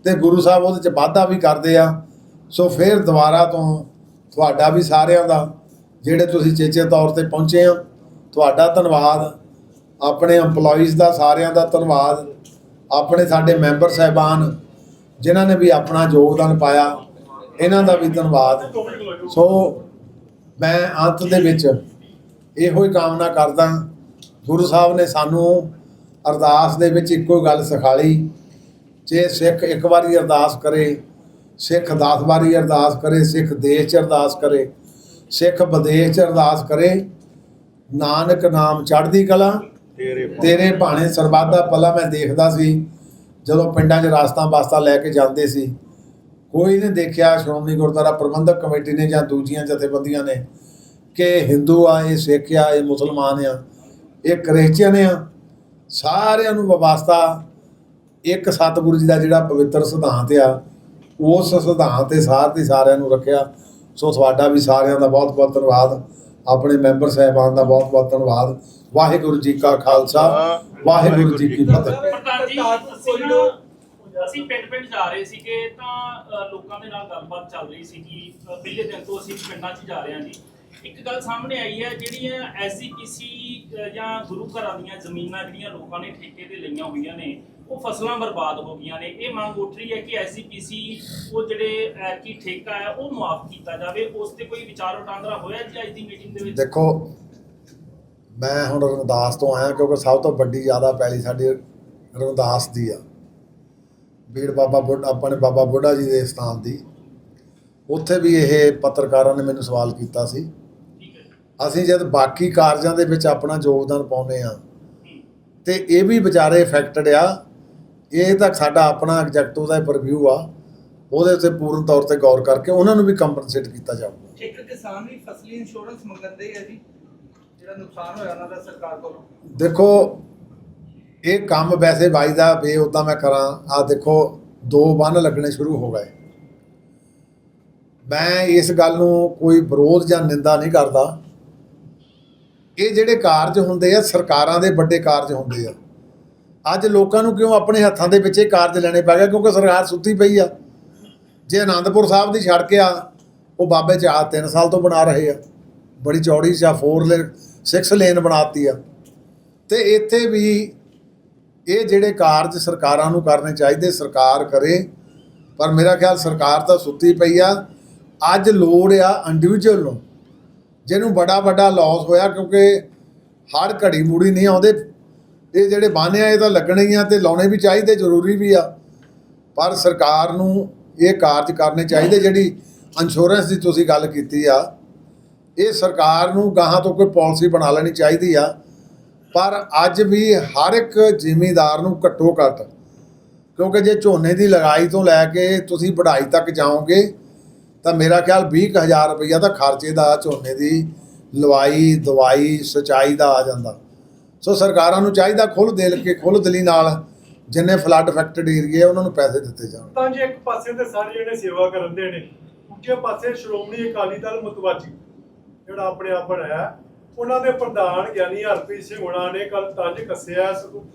ਤੇ ਗੁਰੂ ਸਾਹਿਬ ਉਹਦੇ ਚ ਵਾਧਾ ਵੀ ਕਰਦੇ ਆ। ਸੋ ਫਿਰ ਦੁਬਾਰਾ ਤੋਂ ਤੁਹਾਡਾ ਵੀ ਸਾਰਿਆਂ ਦਾ, ਜਿਹੜੇ ਤੁਸੀਂ ਚੇਚੇ ਤੌਰ ਤੇ ਪਹੁੰਚੇ ਆ ਤੁਹਾਡਾ ਧੰਨਵਾਦ। ਆਪਣੇ EMPLOYEES ਦਾ ਸਾਰਿਆਂ ਦਾ ਧੰਨਵਾਦ। ਆਪਣੇ ਸਾਡੇ ਮੈਂਬਰ ਸਹਿਬਾਨ, ਜਿਨ੍ਹਾਂ ਨੇ ਵੀ ਆਪਣਾ ਯੋਗਦਾਨ ਪਾਇਆ, ਇਹਨਾਂ ਦਾ ਵੀ ਧੰਨਵਾਦ। ਸੋ ਮੈਂ ਅੰਤ ਦੇ ਵਿੱਚ ਇਹੋ ਹੀ ਕਾਮਨਾ ਕਰਦਾ ਗੁਰੂ ਸਾਹਿਬ ਨੇ ਸਾਨੂੰ ਅਰਦਾਸ ਦੇ ਵਿੱਚ ਇੱਕੋ ਹੀ ਗੱਲ ਸਿਖਾਲੀ ਜੇ ਸਿੱਖ ਇੱਕ ਵਾਰੀ ਅਰਦਾਸ ਕਰੇ ਸਿੱਖ 10 ਵਾਰੀ ਅਰਦਾਸ ਕਰੇ ਸਿੱਖ ਦੇਸ਼ 'ਚ ਅਰਦਾਸ ਕਰੇ ਸਿੱਖ ਵਿਦੇਸ਼ 'ਚ ਅਰਦਾਸ ਕਰੇ ਨਾਨਕ ਨਾਮ ਚੜ੍ਹਦੀ ਕਲਾ ਤੇਰੇ ਤੇਰੇ ਭਾਣੇ ਸਰਬਾਦਾ ਪੱਲਾ ਮੈਂ ਦੇਖਦਾ ਸੀ। ਜਦੋਂ ਪਿੰਡਾਂ 'ਚ ਰਾਸਤਾ ਬਾਸਤਾ ਲੈ ਕੇ ਜਾਂਦੇ ਸੀ ਕੋਈ ਨੇ ਦੇਖਿਆ ਸ਼੍ਰੋਮਣੀ ਗੁਰਦੁਆਰਾ ਪ੍ਰਬੰਧਕ ਕਮੇਟੀ ਨੇ ਜਾਂ ਦੂਜੀਆਂ ਜਥੇਬੰਦੀਆਂ ਨੇ ਕਿ ਹਿੰਦੂ ਆ ਇਹ ਸਿੱਖ ਆ ਇਹ ਮੁਸਲਮਾਨ ਆ ਇਹ ਕ੍ਰਿਸਚੀਅਨ ਆ ਸਾਰਿਆਂ ਨੂੰ ਵਵਾਸਤਾ ਇੱਕ ਸਤਿਗੁਰੂ ਜੀ ਦਾ ਜਿਹੜਾ ਪਵਿੱਤਰ ਸਿਧਾਂਤ ਆ ਉਸ ਸਿਧਾਂਤ ਤੇ ਸਾਰ ਤੇ ਸਾਰਿਆਂ ਨੂੰ ਰੱਖਿਆ। ਸੋ ਤੁਹਾਡਾ ਵੀ ਸਾਰਿਆਂ ਦਾ ਬਹੁਤ ਬਹੁਤ ਧੰਨਵਾਦ। ਆਪਣੇ ਮੈਂਬਰ ਸਾਹਿਬਾਨ ਦਾ ਬਹੁਤ ਬਹੁਤ ਧੰਨਵਾਦ। ਵਾਹਿਗੁਰੂ ਜੀ ਕਾ ਖਾਲਸਾ ਵਾਹਿਗੁਰੂ ਜੀ ਕੀ ਫਤਿਹ। ਅਸੀਂ ਪਿੰਡ ਪਿੰਡ ਜਾ ਰਹੇ ਸੀਗੇ ਤਾਂ ਲੋਕਾਂ ਦੇ ਨਾਲ ਗੱਲਬਾਤ ਚੱਲ ਰਹੀ ਸੀ ਪਹਿਲੇ ਦਿਨ ਤੋਂ ਅਸੀਂ ਪਿੰਡਾਂ 'ਚ ਜਾ ਰਹੇ ਹਾਂ ਜੀ। ਇੱਕ ਗੱਲ ਸਾਹਮਣੇ ਆਈ ਹੈ, ਜਿਹੜੀਆਂ ਐਸਜੀਪੀਸੀ ਜਾਂ ਗੁਰੂ ਘਰਾਂ ਦੀਆਂ ਜ਼ਮੀਨਾਂ ਜਿਹੜੀਆਂ ਲੋਕਾਂ ਨੇ ਠੇਕੇ ਤੇ ਲਈਆਂ ਹੋਈਆਂ ਨੇ, ਉਹ ਫਸਲਾਂ ਬਰਬਾਦ ਹੋ ਗਈਆਂ ਨੇ। ਇਹ ਮੰਗ ਉੱਠ ਰਹੀ ਹੈ ਕਿ ਐਸਜੀਪੀਸੀ ਉਹ ਜਿਹੜੇ ਕੀ ਠੇਕਾ ਹੈ, ਉਹ ਮੁਆਫ ਕੀਤਾ ਜਾਵੇ। ਉਸ ਤੇ ਕੋਈ ਵਿਚਾਰ ਵਟਾਂਦਰਾ ਹੋਇਆ ਜੀ ਅੱਜ ਦੀ ਮੀਟਿੰਗ ਦੇ ਵਿੱਚ? ਦੇਖੋ, ਮੈਂ ਹੁਣ ਰਮਦਾਸ ਤੋਂ ਆਇਆ ਕਿਉਂਕਿ ਸਭ ਤੋਂ ਵੱਡੀ ਜ਼ਿਆਦਾ ਪੈਲੀ ਸਾਡੀ ਰਮਦਾਸ ਦੀ ਆ। ਬੀੜ ਬਾਬਾ ਬੁੱਢਾ ਆਪਣੇ ਬਾਬਾ ਬੁੱਢਾ ਜੀ ਦੇ ਸਥਾਨ ਦੀ। ਉੱਥੇ ਵੀ ਇਹ ਪੱਤਰਕਾਰਾਂ ਨੇ ਮੈਨੂੰ ਸਵਾਲ ਕੀਤਾ ਸੀ। ਅਸੀਂ ਜਦ ਬਾਕੀ ਕਾਰਜਾਂ ਦੇ ਵਿੱਚ ਆਪਣਾ ਯੋਗਦਾਨ ਪਾਉਂਦੇ ਆ। ਤੇ ਇਹ ਵੀ ਵਿਚਾਰੇ ਅਫੈਕਟਡ ਆ। ਇਹ ਤਾਂ ਸਾਡਾ ਆਪਣਾ ਐਗਜੈਕਟਿਵ ਦਾ ਰਿਵਿਊ ਆ। ਉਹਦੇ ਉੱਤੇ ਪੂਰਨ ਤੌਰ ਤੇ ਗੌਰ ਕਰਕੇ ਉਹਨਾਂ ਨੂੰ ਵੀ ਕੰਪਨਸੇਟ ਕੀਤਾ ਜਾਊਗਾ। ਇੱਕ ਕਿਸਾਨ ਵੀ ਫਸਲੀ ਇੰਸ਼ੋਰੈਂਸ ਮੰਗਦੇ ਆ ਜੀ ਜਿਹੜਾ ਨੁਕਸਾਨ ਹੋਇਆ ਉਹਨਾਂ ਦਾ ਸਰਕਾਰ ਕੋਲੋਂ। ਦੇਖੋ ਇਹ ਕੰਮ ਵੈਸੇ ਬਾਈ ਦਾ ਵੇ ਉਦਾਂ ਮੈਂ ਕਰਾਂ। ਆ ਦੇਖੋ, ਦੋ ਬੰਨ ਲੱਗਣੇ ਸ਼ੁਰੂ ਹੋ ਗਏ। ਮੈਂ ਇਸ ਗੱਲ ਨੂੰ ਕੋਈ ਵਿਰੋਧ ਜਾਂ ਨਿੰਦਾ ਨਹੀਂ ਕਰਦਾ। ਇਹ ਜਿਹੜੇ ਕਾਰਜ ਹੁੰਦੇ ਆ, ਸਰਕਾਰਾਂ ਦੇ ਵੱਡੇ ਕਾਰਜ ਹੁੰਦੇ ਆ। ਅੱਜ ਲੋਕਾਂ ਨੂੰ ਕਿਉਂ ਆਪਣੇ ਹੱਥਾਂ ਦੇ ਵਿੱਚ ਇਹ ਕਾਰਜ ਲੈਣੇ ਪੈ ਗਏ? ਕਿਉਂਕਿ ਸਰਕਾਰ ਸੁੱਤੀ ਪਈ ਆ। ਜੇ ਆਨੰਦਪੁਰ ਸਾਹਿਬ ਦੀ ਛੱਡ ਕੇ ਆ, ਉਹ ਬਾਬੇ ਚਾਹ 3 ਸਾਲ ਤੋਂ ਬਣਾ ਰਹੇ ਆ। ਬੜੀ ਚੌੜੀ ਜਾਂ 4 ਲੇਨ 6 ਲੇਨ ਬਣਾਤੀ ਆ। ਤੇ ਇੱਥੇ ਵੀ ਇਹ ਜਿਹੜੇ ਕਾਰਜ ਸਰਕਾਰਾਂ ਨੂੰ ਕਰਨੇ ਚਾਹੀਦੇ, ਸਰਕਾਰ ਕਰੇ। ਪਰ ਮੇਰਾ ਖਿਆਲ ਸਰਕਾਰ ਤਾਂ ਸੁੱਤੀ ਪਈ ਆ। ਅੱਜ ਲੋੜ ਆ ਇੰਡੀਵਿਜੂਅਲ ਨੂੰ, ਜਿਹਨੂੰ ਬੜਾ ਵੱਡਾ ਲਾਸ ਹੋਇਆ ਕਿਉਂਕਿ ਹਰ ਘੜੀ ਮੂੜੀ ਨਹੀਂ ਆਉਂਦੇ। ਇਹ ਜਿਹੜੇ ਬਾਨੇ ਆ, ਇਹ ਤਾਂ ਲੱਗਣੇ ਹੀ ਆ ਤੇ ਲਾਉਣੇ ਵੀ ਚਾਹੀਦੇ, ਜ਼ਰੂਰੀ ਵੀ ਆ। ਪਰ ਸਰਕਾਰ ਨੂੰ ਇਹ ਕਾਰਜ ਕਰਨੇ ਚਾਹੀਦੇ, ਜਿਹੜੀ ਇੰਸ਼ੋਰੈਂਸ ਦੀ ਤੁਸੀਂ ਗੱਲ ਕੀਤੀ ਆ। ਇਹ ਸਰਕਾਰ ਨੂੰ ਗਾਹਾਂ ਤੋਂ ਕੋਈ ਪਾਲਿਸੀ ਬਣਾ ਲੈਣੀ ਚਾਹੀਦੀ ਆ। ਪਰ ਅੱਜ ਵੀ ਹਰ ਇੱਕ ਜ਼ਿਮੀਂਦਾਰ ਨੂੰ ਘੱਟੋ ਘੱਟ, ਕਿਉਂਕਿ ਜੇ ਝੋਨੇ ਦੀ ਲਗਾਈ ਤੋਂ ਲੈ ਕੇ ਤੁਸੀਂ ਵਢਾਈ ਤੱਕ ਜਾਓਗੇ, ਤਾਂ ਮੇਰਾ ਖਿਆਲ 20000 ਰੁਪਈਆ ਤਾਂ ਖਰਚੇ ਦਾ ਝੋਨੇ ਦੀ ਲਵਾਈ, ਦਵਾਈ, ਸਿੰਚਾਈ ਦਾ ਆ ਜਾਂਦਾ। ਸੋ ਸਰਕਾਰਾਂ ਨੂੰ ਚਾਹੀਦਾ ਖੁੱਲ੍ਹ ਦਿਲ ਕੇ ਖੁੱਲ੍ਹ ਦਿਲੀ ਨਾਲ ਜਿੰਨੇ ਫਲੱਡ ਅਫੈਕਟਡ ਏਰੀਏ ਉਹਨਾਂ ਨੂੰ ਪੈਸੇ ਦਿੱਤੇ ਜਾਣ। ਤਾਂ ਜੇ ਇੱਕ ਪਾਸੇ ਤੇ ਸਾਰੇ ਜਿਹੜੇ ਸੇਵਾ ਕਰਨ ਨੇ, ਦੂਜੇ ਪਾਸੇ ਸ਼੍ਰੋਮਣੀ ਅਕਾਲੀ ਦਲ ਮਤਵਾਜੀ, ਜਿਹੜਾ ਆਪਣੇ ਆਪ ਬਣਾਇਆ ਉਹਨਾਂ ਦੇ ਪ੍ਰਧਾਨ ਗਿਆਨੀ ਹਰਪ੍ਰੀਤ ਸਿੰਘ ਹੁਣਾਂ ਨੇ ਕੱਲ ਤੰਜ ਕੱਸਿਆ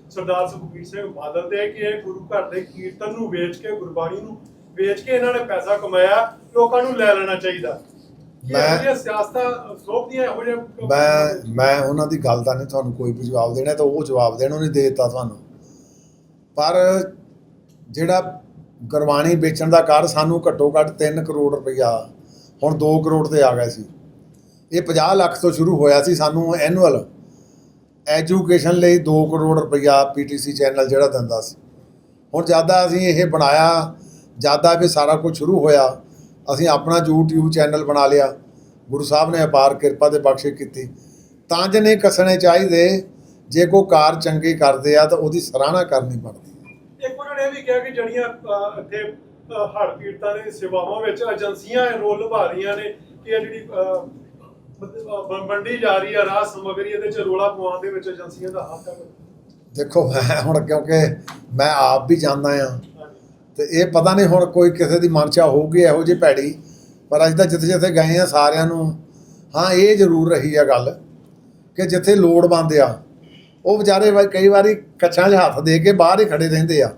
ਸਰਦਾਰ ਸੁਖਬੀਰ ਸਿੰਘ ਬਾਦਲ ਤੇ ਕਿ ਇਹ ਗੁਰੂ ਘਰ ਦੇ ਕੀਰਤਨ ਨੂੰ ਵੇਚ ਕੇ ਗੁਰਬਾਣੀ ਨੂੰ ਵੇਚ ਕੇ ਇਹਨਾਂ ਨੇ ਪੈਸਾ ਕਮਾਇਆ ਲੋਕਾਂ ਨੂੰ ਲੈ ਲੈਣਾ ਚਾਹੀਦਾ। ਮੈਂ- ਸਿਆਸਤਾਂ ਸੋਭਦੀਆਂ ਇਹੋ ਜਿਹੇ ਮੈਂ ਮੈਂ ਉਹਨਾਂ ਦੀ ਗੱਲ ਦਾ ਨਹੀਂ ਤੁਹਾਨੂੰ ਕੋਈ ਵੀ ਜਵਾਬ ਦੇਣਾ ਤਾਂ ਉਹ ਜਵਾਬ ਦੇਣ ਉਹਨੇ ਦੇ ਦਿੱਤਾ ਤੁਹਾਨੂੰ। ਪਰ ਜਿਹੜਾ ਗੁਰਬਾਣੀ ਵੇਚਣ ਦਾ ਕਰ ਸਾਨੂੰ ਘੱਟੋ ਘੱਟ 3 ਕਰੋੜ ਰੁਪਈਆ ਹੁਣ 2 ਕਰੋੜ ਤੇ ਆ ਗਿਆ ਸੀ। ਇਹ 50 ਲੱਖ ਤੋਂ ਸ਼ੁਰੂ ਹੋਇਆ ਸੀ ਸਾਨੂੰ ਐਨੂਅਲ ਐਜੂਕੇਸ਼ਨ ਲਈ 2 ਕਰੋੜ ਰੁਪਈਆ ਪੀਟੀਸੀ ਚੈਨਲ ਜਿਹੜਾ ਦਿੰਦਾ ਸੀ। ਹੁਣ ਜ਼ਿਆਦਾ ਅਸੀਂ ਇਹ ਬਣਾਇਆ, ਜ਼ਿਆਦਾ ਵੀ ਸਾਰਾ ਕੁਝ ਸ਼ੁਰੂ ਹੋਇਆ, ਅਸੀਂ ਆਪਣਾ YouTube ਚੈਨਲ ਬਣਾ ਲਿਆ। ਗੁਰੂ ਸਾਹਿਬ ਨੇ ਅਪਾਰ ਕਿਰਪਾ ਤੇ ਬਖਸ਼ਿਸ਼ ਕੀਤੀ। ਤਾਂ ਜਨੇ ਕੱਸਣੇ ਚਾਹੀਦੇ, ਜੇ ਕੋਈ ਕਾਰ ਚੰਗੀ ਕਰਦੇ ਆ ਤਾਂ ਉਹਦੀ ਸਰਾਹਣਾ ਕਰਨੀ ਪੜਦੀ। ਇੱਕ ਉਹਨਾਂ ਨੇ ਵੀ ਕਿਹਾ ਕਿ ਜਿਹੜੀਆਂ ਇੱਥੇ ਹੜ ਪੀੜਤਾਂ ਦੀ ਸੇਵਾਵਾਂ ਵਿੱਚ, ਏਜੰਸੀਆਂ ਰੋਲ ਨਿਭਾ ਰਹੀਆਂ ਨੇ ਕਿ ਇਹ ਜਿਹੜੀ ਅਹ, ਜਾ ਰਹੀ ਆ ਰਾਹ ਸਮਗਰੀ ਇਹਦੇ ਚ ਰੋਲਾ ਪਵਾਉਣ ਦੇ ਵਿੱਚ ਏਜੰਸੀਆਂ ਦਾ ਹੱਥ ਹੈ ਦੇਖੋ ਮੈਂ ਹੁਣ ਕਿਉਂਕਿ ਮੈਂ ਆਪ ਵੀ ਜਾਂਦਾ ਆ ਤੇ ਇਹ ਪਤਾ ਨਹੀਂ ਹੁਣ ਕੋਈ ਕਿਸੇ ਦੀ ਮਨਸ਼ਾ ਹੋਊਗੀ ਇਹੋ ਜਿਹੀ ਭੈੜੀ ਪਰ ਅੱਜ ਤਾਂ ਜਿੱਥੇ ਜਿੱਥੇ ਗਏ ਆ ਸਾਰਿਆਂ ਨੂੰ ਹਾਂ ਇਹ ਜ਼ਰੂਰ ਰਹੀ ਆ ਗੱਲ ਕਿ ਜਿੱਥੇ ਲੋੜਵੰਦ ਆ ਉਹ ਵਿਚਾਰੇ ਕਈ ਵਾਰੀ ਕੱਛਾਂ 'ਚ ਹੱਥ ਦੇ ਕੇ ਬਾਹਰ ਹੀ ਖੜੇ ਰਹਿੰਦੇ ਆ।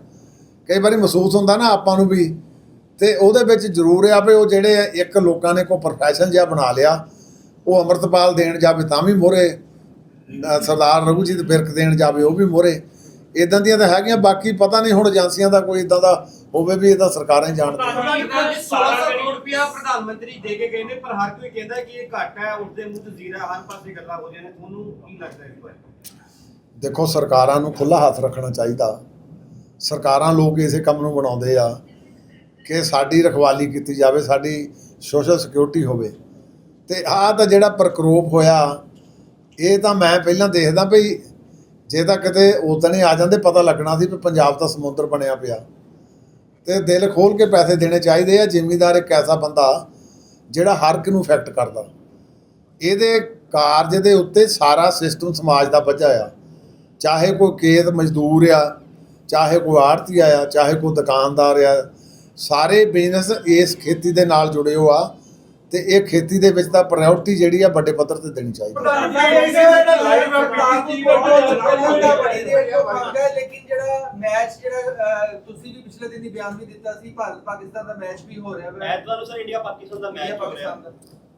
ਕਈ ਵਾਰੀ ਮਹਿਸੂਸ ਹੁੰਦਾ ਨਾ ਆਪਾਂ ਨੂੰ ਵੀ ਤੇ ਉਹਦੇ ਵਿੱਚ ਜ਼ਰੂਰ ਆ ਵੀ ਉਹ ਜਿਹੜੇ ਇੱਕ ਲੋਕਾਂ ਨੇ ਕੋਈ ਪ੍ਰੋਫੈਸ਼ਨ ਜਿਹਾ ਬਣਾ ਲਿਆ ਉਹ ਅੰਮ੍ਰਿਤਪਾਲ ਦੇਣ ਜਾਵੇ ਤਾਂ ਵੀ ਮੋਰੇ ਸਰਦਾਰ ਰਘੂਜੀਤ ਬਿਰਕ ਦੇਣ ਜਾਵੇ ਉਹ ਵੀ ਮੋਰੇ ਇਦਾਂ ਦੀਆਂ ਤਾਂ ਹੈਗੀਆਂ ਬਾਕੀ ਪਤਾ ਨਹੀਂ ਹੁਣ ਏਜੰਸੀਆਂ ਦਾ ਕੋਈ ਇਦਾਂ ਦਾ ਹੋਵੇ ਵੀ ਇਹ ਤਾਂ ਸਰਕਾਰਾਂ ਹੀ ਜਾਣਦੀਆਂ ਪ੍ਰਧਾਨ ਜੀ, ਉਹਨਾਂ ਨੇ ਸਾਰਾ 1600 ਜਿਹੜੀ- ਕਰੋੜ ਰੁਪਇਆ ਪ੍ਰਧਾਨ ਮੰਤਰੀ ਦੇ ਕੇ ਗਏ ਨੇ ਪਰ ਹਰ ਕੋਈ ਕਹਿੰਦਾ ਕਿ ਇਹ ਘੱਟ ਹੈ ਉਸਦੇ ਮੂੰਹ ਤੇ ਜ਼ੀਰਾ ਹਰ ਪਾਸੇ ਗੱਲਾਂ ਹੋ ਰਹੀਆਂ ਨੇ ਤੁਹਾਨੂੰ ਕੀ ਲੱਗਦਾ ਇਸ ਬਾਰੇ? ਦੇਖੋ ਸਰਕਾਰਾਂ ਨੂੰ ਖੁੱਲਾ ਹੱਥ ਰੱਖਣਾ ਚਾਹੀਦਾ। ਸਰਕਾਰਾਂ ਲੋਕ ਇਸੇ ਕੰਮ ਨੂੰ ਬਣਾਉਂਦੇ ਆ ਕਿ ਸਾਡੀ ਰਖਵਾਲੀ ਕੀਤੀ ਜਾਵੇ ਸਾਡੀ ਸੋਸ਼ਲ ਸਿਕਿਉਰਿਟੀ ਹੋਵੇ। ਤੇ ਆਹ ਤਾਂ ਜਿਹੜਾ ਪ੍ਰਕਰੋਪ ਹੋਇਆ, ਇਹ ਤਾਂ ਮੈਂ ਪਹਿਲਾਂ ਦੇਖਦਾ ਭਈ ਜੇ ਤਾਂ ਕਿਤੇ ਉਦੋਂ ਹੀ ਆ ਜਾਂਦੇ, ਪਤਾ ਲੱਗਣਾ ਸੀ ਵੀ ਪੰਜਾਬ ਤਾਂ ਸਮੁੰਦਰ ਬਣਿਆ ਪਿਆ। ਤੇ ਦਿਲ ਖੋਲ ਕੇ ਪੈਸੇ ਦੇਣੇ ਚਾਹੀਦੇ ਆ, ਜ਼ਿਮੀਦਾਰ ਇੱਕ ਐਸਾ ਬੰਦਾ ਜਿਹੜਾ ਹਰ ਇੱਕ ਨੂੰ ਇਫੈਕਟ ਕਰਦਾ। ਇਹਦੇ ਕਾਰਜ ਦੇ ਉੱਤੇ ਸਾਰਾ ਸਿਸਟਮ ਸਮਾਜ ਦਾ ਵੱਜਾ ਆ। ਚਾਹੇ ਕੋਈ ਖੇਤ ਮਜ਼ਦੂਰ ਆ, ਚਾਹੇ ਕੋਈ ਆੜਤੀ ਆ, ਚਾਹੇ ਕੋਈ ਦੁਕਾਨਦਾਰ ਆ, ਸਾਰੇ ਬਿਜ਼ਨਸ ਇਸ ਖੇਤੀ ਦੇ ਨਾਲ ਜੁੜੇ ਹੋ ਆ ਤੇ ਇਹ ਖੇਤੀ ਦੇ ਵਿੱਚ ਤਾਂ ਪ੍ਰਾਇੋਰਟੀ ਜਿਹੜੀ ਆ ਵੱਡੇ ਪੱਧਰ ਤੇ ਦੇਣੀ ਚਾਹੀਦੀ। ਹੈ ਲੇਕਿਨ ਜਿਹੜਾ ਮੈਚ ਜਿਹੜਾ ਤੁਸੀਂ ਵੀ ਪਿਛਲੇ ਦਿਨ ਹੀ ਬਿਆਨ ਵੀ ਦਿੱਤਾ ਸੀ ਭਾਰਤ ਪਾਕਿਸਤਾਨ ਦਾ ਮੈਚ ਵੀ ਹੋ ਰਿਹਾ ਹੈ ਐਤਵਾਰ ਨੂੰ ਸਰ ਇੰਡੀਆ ਪਾਕਿਸਤਾਨ ਦਾ ਮੈਚ ਹੋ ਰਿਹਾ। ਪਾਕਿਸਤਾਨ ਦਾ।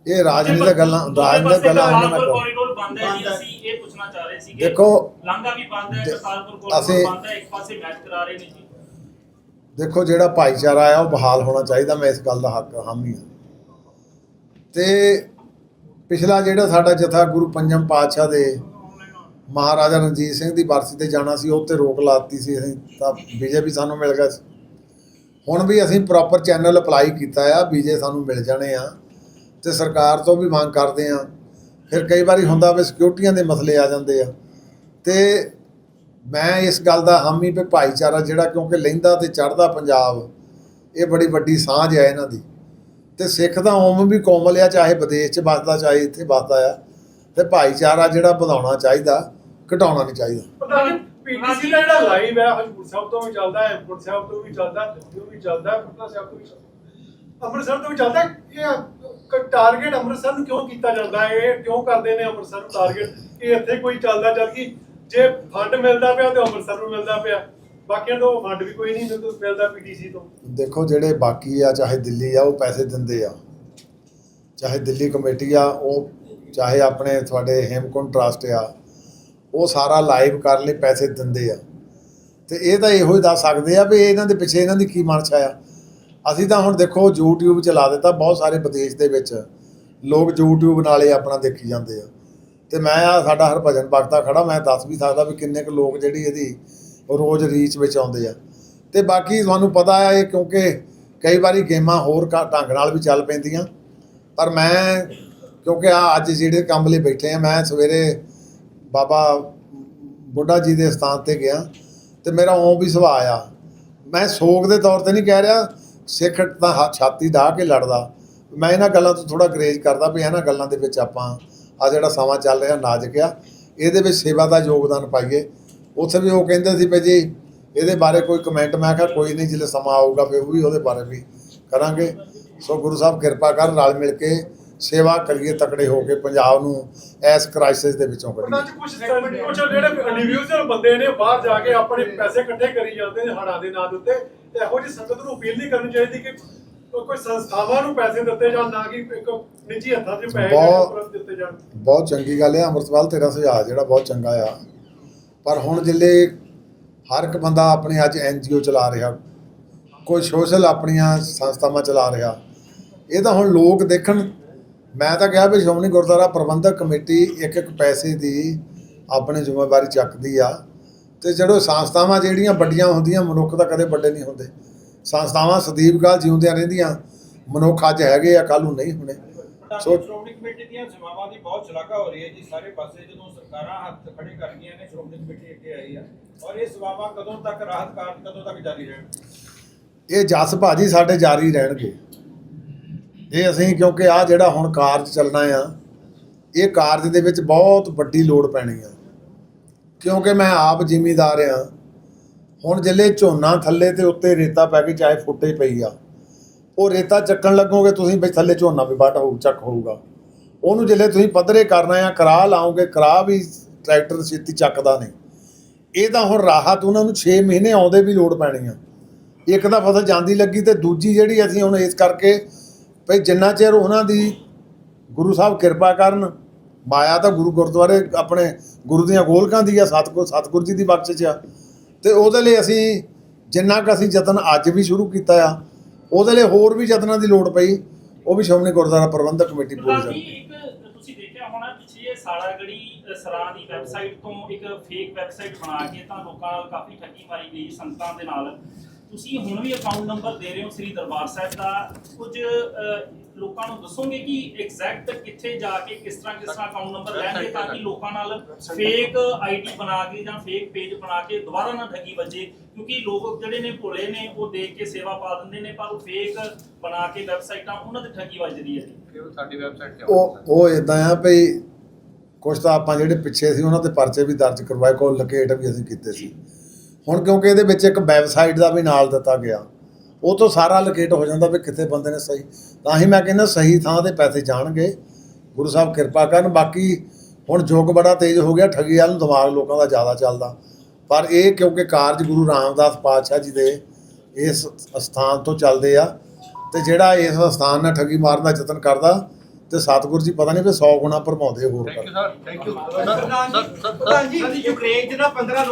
ਇਹ ਰਾਜਨੀਤਿਕ ਗੱਲਾਂ ਰਾਜਨੀਤਿਕ ਗੱਲਾਂ ਇਹਨਾਂ ਨਾਲ ਕਰੋ। ਕੋਰੀਡੋਰ ਬੰਦ ਹੈ ਜੀ ਬੰਦ ਹੈ। ਅਸੀਂ ਇਹ ਪੁੱਛਣਾ ਚਾਹ ਰਹੇ ਸੀ ਦੇਖੋ, ਲਾਂਗਾ ਵੀ ਬੰਦ ਹੈ ਜੇ- ਕਰਤਾਰਪੁਰ ਕੋਰੀਡੋਰ ਅਸੀਂ- ਬੰਦ ਹੈ ਇੱਕ ਪਾਸੇ ਮੈਚ ਕਰਾ ਰਹੇ ਨੇ ਜੀ। ਦੇਖੋ ਜਿਹੜਾ ਭਾਈਚਾਰਾ ਆ ਉਹ ਬਹਾਲ ਹੋਣਾ ਚਾਹੀਦਾ ਮੈਂ ਇਸ ਗੱਲ ਦਾ ਹੱਕ ਹਾਮੀ ਹਾਂ। ਤੇ ਪਿਛਲਾ ਜਿਹੜਾ ਸਾਡਾ ਜਥਾ ਗੁਰੂ ਪੰਜਮ ਪਾਤਸ਼ਾਹ ਦੇ ਮਹਾਰਾਜਾ ਰਣਜੀਤ ਸਿੰਘ ਦੀ ਬਰਸੀ ਤੇ ਜਾਣਾ ਸੀ, ਉਹ ਤੇ ਰੋਕ ਲਾਤੀ ਸੀ ਅਸੀਂ, ਤਾਂ ਵੀਜ਼ੇ ਵੀ ਸਾਨੂੰ ਮਿਲ ਗਿਆ ਸੀ। ਹੁਣ ਵੀ ਅਸੀਂ ਪ੍ਰੋਪਰ ਚੈਨਲ ਅਪਲਾਈ ਕੀਤਾ ਆ ਵੀਜ਼ੇ ਸਾਨੂੰ ਮਿਲ ਜਾਣੇ ਆ, ਤੇ ਸਰਕਾਰ ਤੋਂ ਵੀ ਮੰਗ ਕਰਦੇ ਆ। ਫਿਰ ਕਈ ਵਾਰੀ ਹੁੰਦਾ ਵੀ ਸਿਕਿਉਰਟੀਆਂ ਦੇ ਮਸਲੇ ਆ ਜਾਂਦੇ ਆ। ਤੇ ਮੈਂ ਇਸ ਗੱਲ ਦਾ ਹਾਮੀ ਵੀ ਭਾਈਚਾਰਾ ਜਿਹੜਾ ਕਿਉਂਕਿ ਲਹਿੰਦਾ ਤੇ ਚੜ੍ਹਦਾ ਪੰਜਾਬ, ਇਹ ਬੜੀ ਵੱਡੀ ਸਾਂਝ ਹੈ ਇਹਨਾਂ ਦੀ। ਤੇ ਸਿੱਖ ਤਾਂ ਉਮ ਵੀ ਕੋਮਲ ਆ, ਚਾਹੇ ਵਿਦੇਸ਼ 'ਚ ਵੱਸਦਾ, ਚਾਹੇ ਇੱਥੇ ਵੱਸਦਾ ਆ। ਤੇ ਭਾਈਚਾਰਾ ਜਿਹੜਾ ਵਧਾਉਣਾ ਚਾਹੀਦਾ, ਘਟਾਉਣਾ ਨਹੀਂ ਚਾਹੀਦਾ। ਪੀਟੀਸੀ ਦਾ ਜਿਹੜਾ ਲਾਈਵ ਹੈ ਹਜੂਰ ਸਾਹਿਬ ਤੋਂ ਵੀ ਚੱਲਦਾ ਹੈ ਹੇਮਕੁੰਟ ਸਾਹਿਬ ਤੋਂ ਵੀ ਚੱਲਦਾ, ਦਿੱਲੀੋਂ ਵੀ ਚੱਲਦਾ, ਪਟਨਾ ਸਾਹਿਬ ਤੋਂ ਵੀ ਚੱਲਦਾ। ਅੰਮ੍ਰਿਤਸਰ ਤੋਂ ਵੀ ਚੱਲਦਾ, ਇਹ ਟਾਰਗੇਟ ਅੰਮ੍ਰਿਤਸਰ ਨੂੰ ਕਿਉਂ ਕੀਤਾ ਜਾਂਦਾ? ਹੈ ਇਹ ਕਿਉਂ ਕਰਦੇ ਨੇ ਅੰਮ੍ਰਿਤਸਰ ਨੂੰ ਟਾਰਗੇਟ ਕਿ ਇੱਥੇ ਕੋਈ ਚੱਲਦਾ ਜਦ ਕਿ ਜੇ ਫੰਡ ਮਿਲਦਾ ਪਿਆ, ਤੇ ਅੰਮ੍ਰਿਤਸਰ ਨੂੰ ਮਿਲਦਾ ਪਿਆ। ਬਾਕੀਆਂ ਤੋਂ ਫੰਡ ਵੀ ਕੋਈ ਨਹੀਂ ਮਿਲਦਾ ਪੀਟੀਸੀ ਤੋਂ। ਦੇਖੋ ਜਿਹੜੇ ਬਾਕੀ ਆ, ਚਾਹੇ ਦਿੱਲੀ ਆ, ਉਹ ਪੈਸੇ ਦਿੰਦੇ ਆ। ਚਾਹੇ ਦਿੱਲੀ ਕਮੇਟੀ ਆ, ਉਹ ਚਾਹੇ ਆਪਣੇ ਤੁਹਾਡੇ ਹੇਮਕੁੰਟ ਟਰਸਟ ਆ, ਉਹ ਸਾਰਾ ਲਾਈਵ ਕਰਨ ਲਈ ਪੈਸੇ ਦਿੰਦੇ ਆ। ਤੇ ਇਹ ਤਾਂ ਇਹੋ ਹੀ ਦੱਸ ਸਕਦੇ ਆ ਵੀ ਇਹਨਾਂ ਦੇ ਪਿੱਛੇ ਇਹਨਾਂ ਦੀ ਕੀ ਮਨਸ਼ਾ ਆ। ਅਸੀਂ ਤਾਂ ਹੁਣ ਦੇਖੋ YouTube ਚਲਾ ਦਿੱਤਾ ਬਹੁਤ ਸਾਰੇ ਵਿਦੇਸ਼ ਦੇ ਵਿੱਚ। ਲੋਕ YouTube ਨਾਲੇ ਆਪਣਾ ਦੇਖੀ ਜਾਂਦੇ ਆ। ਤੇ ਮੈਂ ਆ ਸਾਡਾ ਹਰਭਜਨ ਭਗਤਾ ਖੜਾ, ਮੈਂ ਦੱਸ ਵੀ ਸਕਦਾ ਵੀ ਕਿੰਨੇ ਕੁ ਲੋਕ ਜਿਹੜੀ ਇਹਦੀ ਰੋਜ਼ ਰੀਚ ਵਿੱਚ ਆਉਂਦੇ ਆ। ਤੇ ਬਾਕੀ ਤੁਹਾਨੂੰ ਪਤਾ ਆ ਇਹ ਕਿਉਂਕਿ ਕਈ ਵਾਰੀ ਗੇਮਾਂ ਹੋਰ ਕ- ਢੰਗ ਨਾਲ ਵੀ ਚੱਲ ਪੈਂਦੀਆਂ। ਪਰ ਮੈਂ, ਕਿਉਂਕਿ ਆ ਅੱਜ ਜਿਹੜੇ ਕੰਮ ਲਈ ਬੈਠੇ ਆ, ਮੈਂ ਸਵੇਰੇ ਬਾਬਾ ਬੁੱਢਾ ਜੀ ਦੇ ਸਥਾਨ ਤੇ ਗਿਆ ਤੇ ਮੇਰਾ ਓਂ ਵੀ ਸੁਭਾਅ ਆ। ਮੈਂ ਸੋਗ ਦੇ ਤੌਰ ਤੇ ਨਹੀਂ ਕਹਿ ਰਿਹਾ, ਸਿੱਖ ਤਾਂ ਹੱਥ ਛਾਤੀ ਢਾਹ ਕੇ ਲੜਦਾ। ਮੈਂ ਇਹਨਾਂ ਗੱਲਾਂ ਤੋਂ ਥੋੜਾ ਗਰੇਜ ਕਰਦਾ ਵੀ ਇਹਨਾਂ ਗੱਲਾਂ ਦੇ ਵਿੱਚ ਆਪਾਂ ਆ ਜਿਹੜਾ ਸਮਾਂ ਚੱਲ ਰਿਹਾ ਨਾਜ਼ੁਕ ਆ, ਇਹਦੇ ਵਿੱਚ ਸੇਵਾ ਦਾ ਯੋਗਦਾਨ ਪਾਈਏ। ਉੱਥੇ ਵੀ ਉਹ ਕਹਿੰਦੇ ਸੀ ਵੀ ਜੀ ਇਹਦੇ ਬਾਰੇ ਕੋਈ ਕਮੈਂਟ ਮੈਂ ਕਿਹਾ ਕੋਈ ਨਹੀਂ ਜਦੋਂ ਸਮਾਂ ਆਊਗਾ ਫਿਰ ਉਹ ਵੀ ਉਹਦੇ ਬਾਰੇ ਵੀ ਕਰਾਂਗੇ। ਸੋ ਗੁਰੂ ਸਾਹਿਬ ਕਿਰਪਾ ਕਰਨ ਰਲ ਮਿਲ ਕੇ ਸੇਵਾ ਕਰੀਏ ਤਕੜੇ ਹੋ ਕੇ ਪੰਜਾਬ ਨੂੰ ਇਸ ਕ੍ਰਾਈਸਿਸ ਦੇ ਵਿੱਚੋਂ ਕੱਢੀਏ। ਕੁਝ ਕੁਝ ਜਿਹੜੇ ਇੰਡੀਵਿਜੂਅਲ ਬੰਦੇ ਨੇ ਬਾਹਰ ਜਾ ਕੇ ਆਪਣੇ ਪੈਸੇ ਇਕੱਠੇ ਕਰੀ ਜਾਂਦੇ ਨੇ ਹੜਾਂ ਦੇ ਨਾਂ ਦੇ ਉੱਤੇ ਤੇ ਇਹੋ ਜਿਹੀ ਸੰਗਤ ਨੂੰ ਅਪੀਲ ਨਹੀਂ ਕਰਨੀ ਚਾਹੀਦੀ ਕਿ ਕੋਈ ਸੰਸਥਾਵਾਂ ਨੂੰ ਪੈਸੇ ਦਿੱਤੇ ਜਾਣ ਨਾ ਕਿ ਇੱਕ ਨਿੱਜੀ ਹੱਥਾਂ 'ਚ ਪੈਸੇ ਦਿੱਤੇ ਜਾਣ। ਬਹੁਤ ਚੰਗੀ ਗੱਲ ਹੈ ਅੰਮ੍ਰਿਤਪਾਲ ਤੇਰਾ ਸੁਝਾਅ ਜਿਹੜਾ ਬਹੁਤ ਚੰਗਾ ਆ। ਪਰ ਹੁਣ ਜਿੱਲੇ ਹਰ ਇੱਕ ਬੰਦਾ ਆਪਣੇ ਅੱਜ ਐਨਜੀਓ ਚਲਾ ਰਿਹਾ, ਕੋਈ ਸੋਸ਼ਲ ਆਪਣੀਆਂ ਸੰਸਥਾਵਾਂ ਚਲਾ ਰਿਹਾ, ਇਹ ਤਾਂ ਹੁਣ ਲੋਕ ਦੇਖਣ, ਮੈਂ ਤਾਂ ਕਿਹਾ ਵੀ ਸ਼੍ਰੋਮਣੀ ਗੁਰਦੁਆਰਾ ਪ੍ਰਬੰਧਕ ਕਮੇਟੀ ਇੱਕ ਇੱਕ ਪੈਸੇ ਦੀ ਆਪਣੀ ਜ਼ਿੰਮੇਵਾਰੀ ਚੱਕਦੀ ਆ ਤੇ ਜਦੋਂ ਸੰਸਥਾਵਾਂ ਜਿਹੜੀਆਂ ਵੱਡੀਆਂ ਹੁੰਦੀਆਂ, ਮਨੁੱਖ ਤਾਂ ਕਦੇ ਵੱਡੇ ਨਹੀਂ ਹੁੰਦੇ। ਸੰਸਥਾਵਾਂ ਸਦੀਵ ਕਾਲ ਜਿਉਂਦਿਆਂ ਰਹਿੰਦੀਆਂ, ਮਨੁੱਖ ਅੱਜ ਹੈਗੇ ਆ, ਕੱਲ੍ਹ ਨੂੰ ਨਹੀਂ ਹੋਣੇ। ਸੋ ਸ਼੍ਰੋਮਣੀ ਕਮੇਟੀ ਦੀਆਂ ਸੇਵਾਵਾਂ ਦੀ ਬਹੁਤ ਸ਼ਲਾਘਾ ਹੋ ਰਹੀ ਹੈ ਜੀ ਸਾਰੇ ਪਾਸੇ ਜਦੋਂ ਸਰਕਾਰਾਂ ਹੱਥ ਖੜੇ ਕਰ ਗਈਆਂ ਨੇ ਸ਼੍ਰੋਮਣੀ ਕਮੇਟੀ ਅੱਗੇ ਆਈ ਆ ਔਰ ਇਹ ਸੇਵਾਵਾਂ ਕਦੋਂ ਤੱਕ ਰਾਹਤ ਕਾਰਜ ਕਦੋਂ ਤੱਕ ਜਾਰੀ ਰਹਿਣ? ਇਹ ਜਸ ਭਾਜੀ ਸਾਡੇ ਜਾਰੀ ਰਹਿਣਗੇ। ਇਹ ਅਸੀਂ ਕਿਉਂਕਿ ਆ ਜਿਹੜਾ ਹੁਣ ਕਾਰਜ ਚੱਲਣਾ ਆ ਇਹ ਕਾਰਜ ਦੇ ਵਿੱਚ ਬਹੁਤ ਵੱਡੀ ਲੋੜ ਪੈਣੀ ਆ। ਕਿਉਂਕਿ ਮੈਂ ਆਪ ਜ਼ਿਮੀਦਾਰ ਆ। ਹੁਣ ਜਿੱਲੇ ਝੋਨਾ ਥੱਲੇ ਤੇ ਉੱਤੇ ਰੇਤਾ ਪੈ ਗਈ ਚਾਹੇ ਫੁੱਟੇ ਪਈ ਆ। ਉਹ ਰੇਤਾ ਚੱਕਣ ਲੱਗੋਗੇ, ਤੁਸੀਂ ਵੀ ਥੱਲੇ ਝੋਨਾ ਵੀ ਵੱਢ ਹੋਊ, ਚੱਕ ਹੋਊਗਾ। ਉਹਨੂੰ ਜਿੱਲੇ ਤੁਸੀਂ ਪੱਧਰੇ ਕਰਨਾ ਆ, ਕਰਾ ਲਾਓਗੇ, ਕਰਾ ਵੀ ਟਰੈਕਟਰ ਛੇਤੀ ਚੱਕਦਾ ਨਹੀਂ। ਇਹਦਾ ਹੁਣ ਰਾਹਤ ਉਹਨਾਂ ਨੂੰ 6 ਮਹੀਨੇ ਆਉਂਦੇ ਵੀ ਲੋੜ ਪੈਣੀ ਆ। ਇੱਕ ਤਾਂ ਫਸਲ ਜਾਂਦੀ ਲੱਗੀ ਤੇ ਦੂਜੀ ਜਿਹੜੀ ਅਸੀਂ ਹੁਣ ਇਸ ਕਰਕੇ ਭਈ ਜਿੰਨਾ ਚਿਰ ਉਹਨਾਂ ਦੀ ਗੁਰੂ ਸਾਹਿਬ ਕਿਰਪਾ ਕਰਨ, ਮਾਇਆ ਤਾਂ ਗੁਰੂ ਗੁਰਦੁਆਰੇ ਆਪਣੇ ਗੁਰੂ ਦੀਆਂ ਗੋਲਕਾਂ ਦੀ ਆ, ਸਤਗੁਰ ਸਤਗੁਰ ਜੀ ਦੀ ਬਖਸ਼ਿਸ਼ ਆ। ਤੇ ਉਹਦੇ ਲਈ ਅਸੀਂ ਜਿੰਨਾ ਕੁ ਅਸੀਂ ਯਤਨ ਅੱਜ ਵੀ ਸ਼ੁਰੂ ਕੀਤਾ ਆ ਉਹਦੇ ਲਈ ਹੋਰ ਵੀ ਯਤਨਾਂ ਦੀ ਲੋੜ ਪਈ ਉਹ ਵੀ ਸ਼੍ਰੋਮਣੀ ਗੁਰਦੁਆਰਾ ਪ੍ਰਬੰਧਕ ਕਮੇਟੀ ਪੂਰੀ ਕਰਦੀ। ਇੱਕ ਤੁਸੀਂ ਦੇਖਿਆ ਹੋਣਾ ਪਿੱਛੇ ਸਾਲਾਗੜੀ ਅ, ਸਰਾਂ ਦੀ ਵੈਬਸਾਈਟ ਤੋਂ ਇੱਕ ਫੇਕ ਵੈਬਸਾਈਟ ਬਣਾ ਕੇ ਤਾਂ ਲੋਕਾਂ ਨਾਲ ਕਾਫੀ ਠੱਗੀ ਮਾਰੀ ਗਈ ਸੰਗਤਾਂ ਦੇ ਨਾਲ। ਤੁਸੀਂ ਹੁਣ ਵੀ ਅਕਾਊਂਟ ਨੰਬਰ ਦੇ ਰਹੇ ਹੋ ਸ੍ਰੀ ਦਰਬਾਰ ਸਾਹਿਬ ਦਾ। ਕੁਝ ਲੋਕਾਂ ਨੂੰ ਦੱਸੋਗੇ ਕਿ ਐਗਜ਼ੈਕਟ ਕਿੱਥੇ ਜਾ ਕੇ ਕਿਸ ਤਰ੍ਹਾਂ ਕਿਸ ਤਰ੍ਹਾਂ ਅਕਾਊਂਟ ਨੰਬਰ ਲੈਣਗੇ ਤਾਂ ਕਿ ਲੋਕਾਂ ਨਾਲ ਫੇਕ ਆਈਡੀ ਬਣਾ ਕੇ ਜਾਂ ਫੇਕ ਪੇਜ ਬਣਾ ਕੇ ਦੁਬਾਰਾ ਨਾ ਠੱਗੀ ਵੱਜੇ ਕਿਉਂਕਿ ਲੋਕ ਜਿਹੜੇ ਨੇ ਭੋਲੇ ਨੇ ਉਹ ਦੇਖ ਕੇ ਸੇਵਾ ਪਾ ਦਿੰਦੇ ਨੇ ਪਰ ਉਹ ਫੇਕ ਬਣਾ ਕੇ ਵੈਬਸਾਈਟਾਂ ਉਹਨਾਂ ਤੇ ਠੱਗੀ ਵੱਜਦੀ ਹੈ। ਜੀ ਉਹ ਉਹ ਇਦਾਂ ਆ ਭਈ ਕੁਝ ਤਾਂ ਆਪਾਂ ਜਿਹੜੇ ਪਿੱਛੇ ਸੀ ਉਹਨਾਂ ਤੇ ਪਰਚੇ ਵੀ ਦਰਜ ਕਰਵਾਏ ਕੋਲ ਲੋਕੇਟ ਵੀ ਅਸੀਂ ਕੀਤੇ ਸੀ। ਹੁਣ ਕਿਉਂਕਿ ਇਹਦੇ ਵਿੱਚ ਇੱਕ ਵੈਬਸਾਈਟ ਦਾ ਵੀ ਨਾਲ ਦਿੱਤਾ ਗਿਆ। ਉਹ ਤੋਂ ਸਾਰਾ ਲੋਕੇਟ ਹੋ ਜਾਂਦਾ ਵੀ ਕਿੱਥੇ ਬੰਦੇ ਨੇ ਸਹੀ। ਤਾਂ ਹੀ ਮੈਂ ਕਹਿੰਦਾ ਸਹੀ ਥਾਂ ਤੇ ਪੈਸੇ ਜਾਣਗੇ। ਗੁਰੂ ਸਾਹਿਬ ਕਿਰਪਾ ਕਰਨ। ਬਾਕੀ ਹੁਣ ਯੁੱਗ ਬੜਾ ਤੇਜ਼ ਹੋ ਗਿਆ ਠੱਗੀ ਵਾਲ ਨੂੰ ਦਿਮਾਗ ਲੋਕਾਂ ਦਾ ਜ਼ਿਆਦਾ ਚੱਲਦਾ। ਪਰ ਇਹ ਕਿਉਂਕਿ ਕਾਰਜ ਗੁਰੂ ਰਾਮਦਾਸ ਪਾਤਸ਼ਾਹ ਜੀ ਦੇ ਇਸ ਸਥਾਨ ਤੋਂ ਚੱਲਦੇ ਆ ਤੇ ਜਿਹੜਾ ਇਸ ਸਥਾਨ ਨਾਲ ਠੱਗੀ ਮਾਰਨ ਦਾ ਯਤਨ ਕਰਦਾ ਤੇ ਸਤਿਗੁਰੂ ਜੀ ਪਤਾ ਨਹੀਂ ਵੀ 100 ਗੁਣਾ ਭਰਮਾਉਂਦੇ ਹੋਰ ਕਰ ਪ੍ਰਧਾਨ ਜੀ ਪ੍ਰਧਾਨ ਜੀ ਯੂਕਰੇਨ 'ਚ ਨਾ 15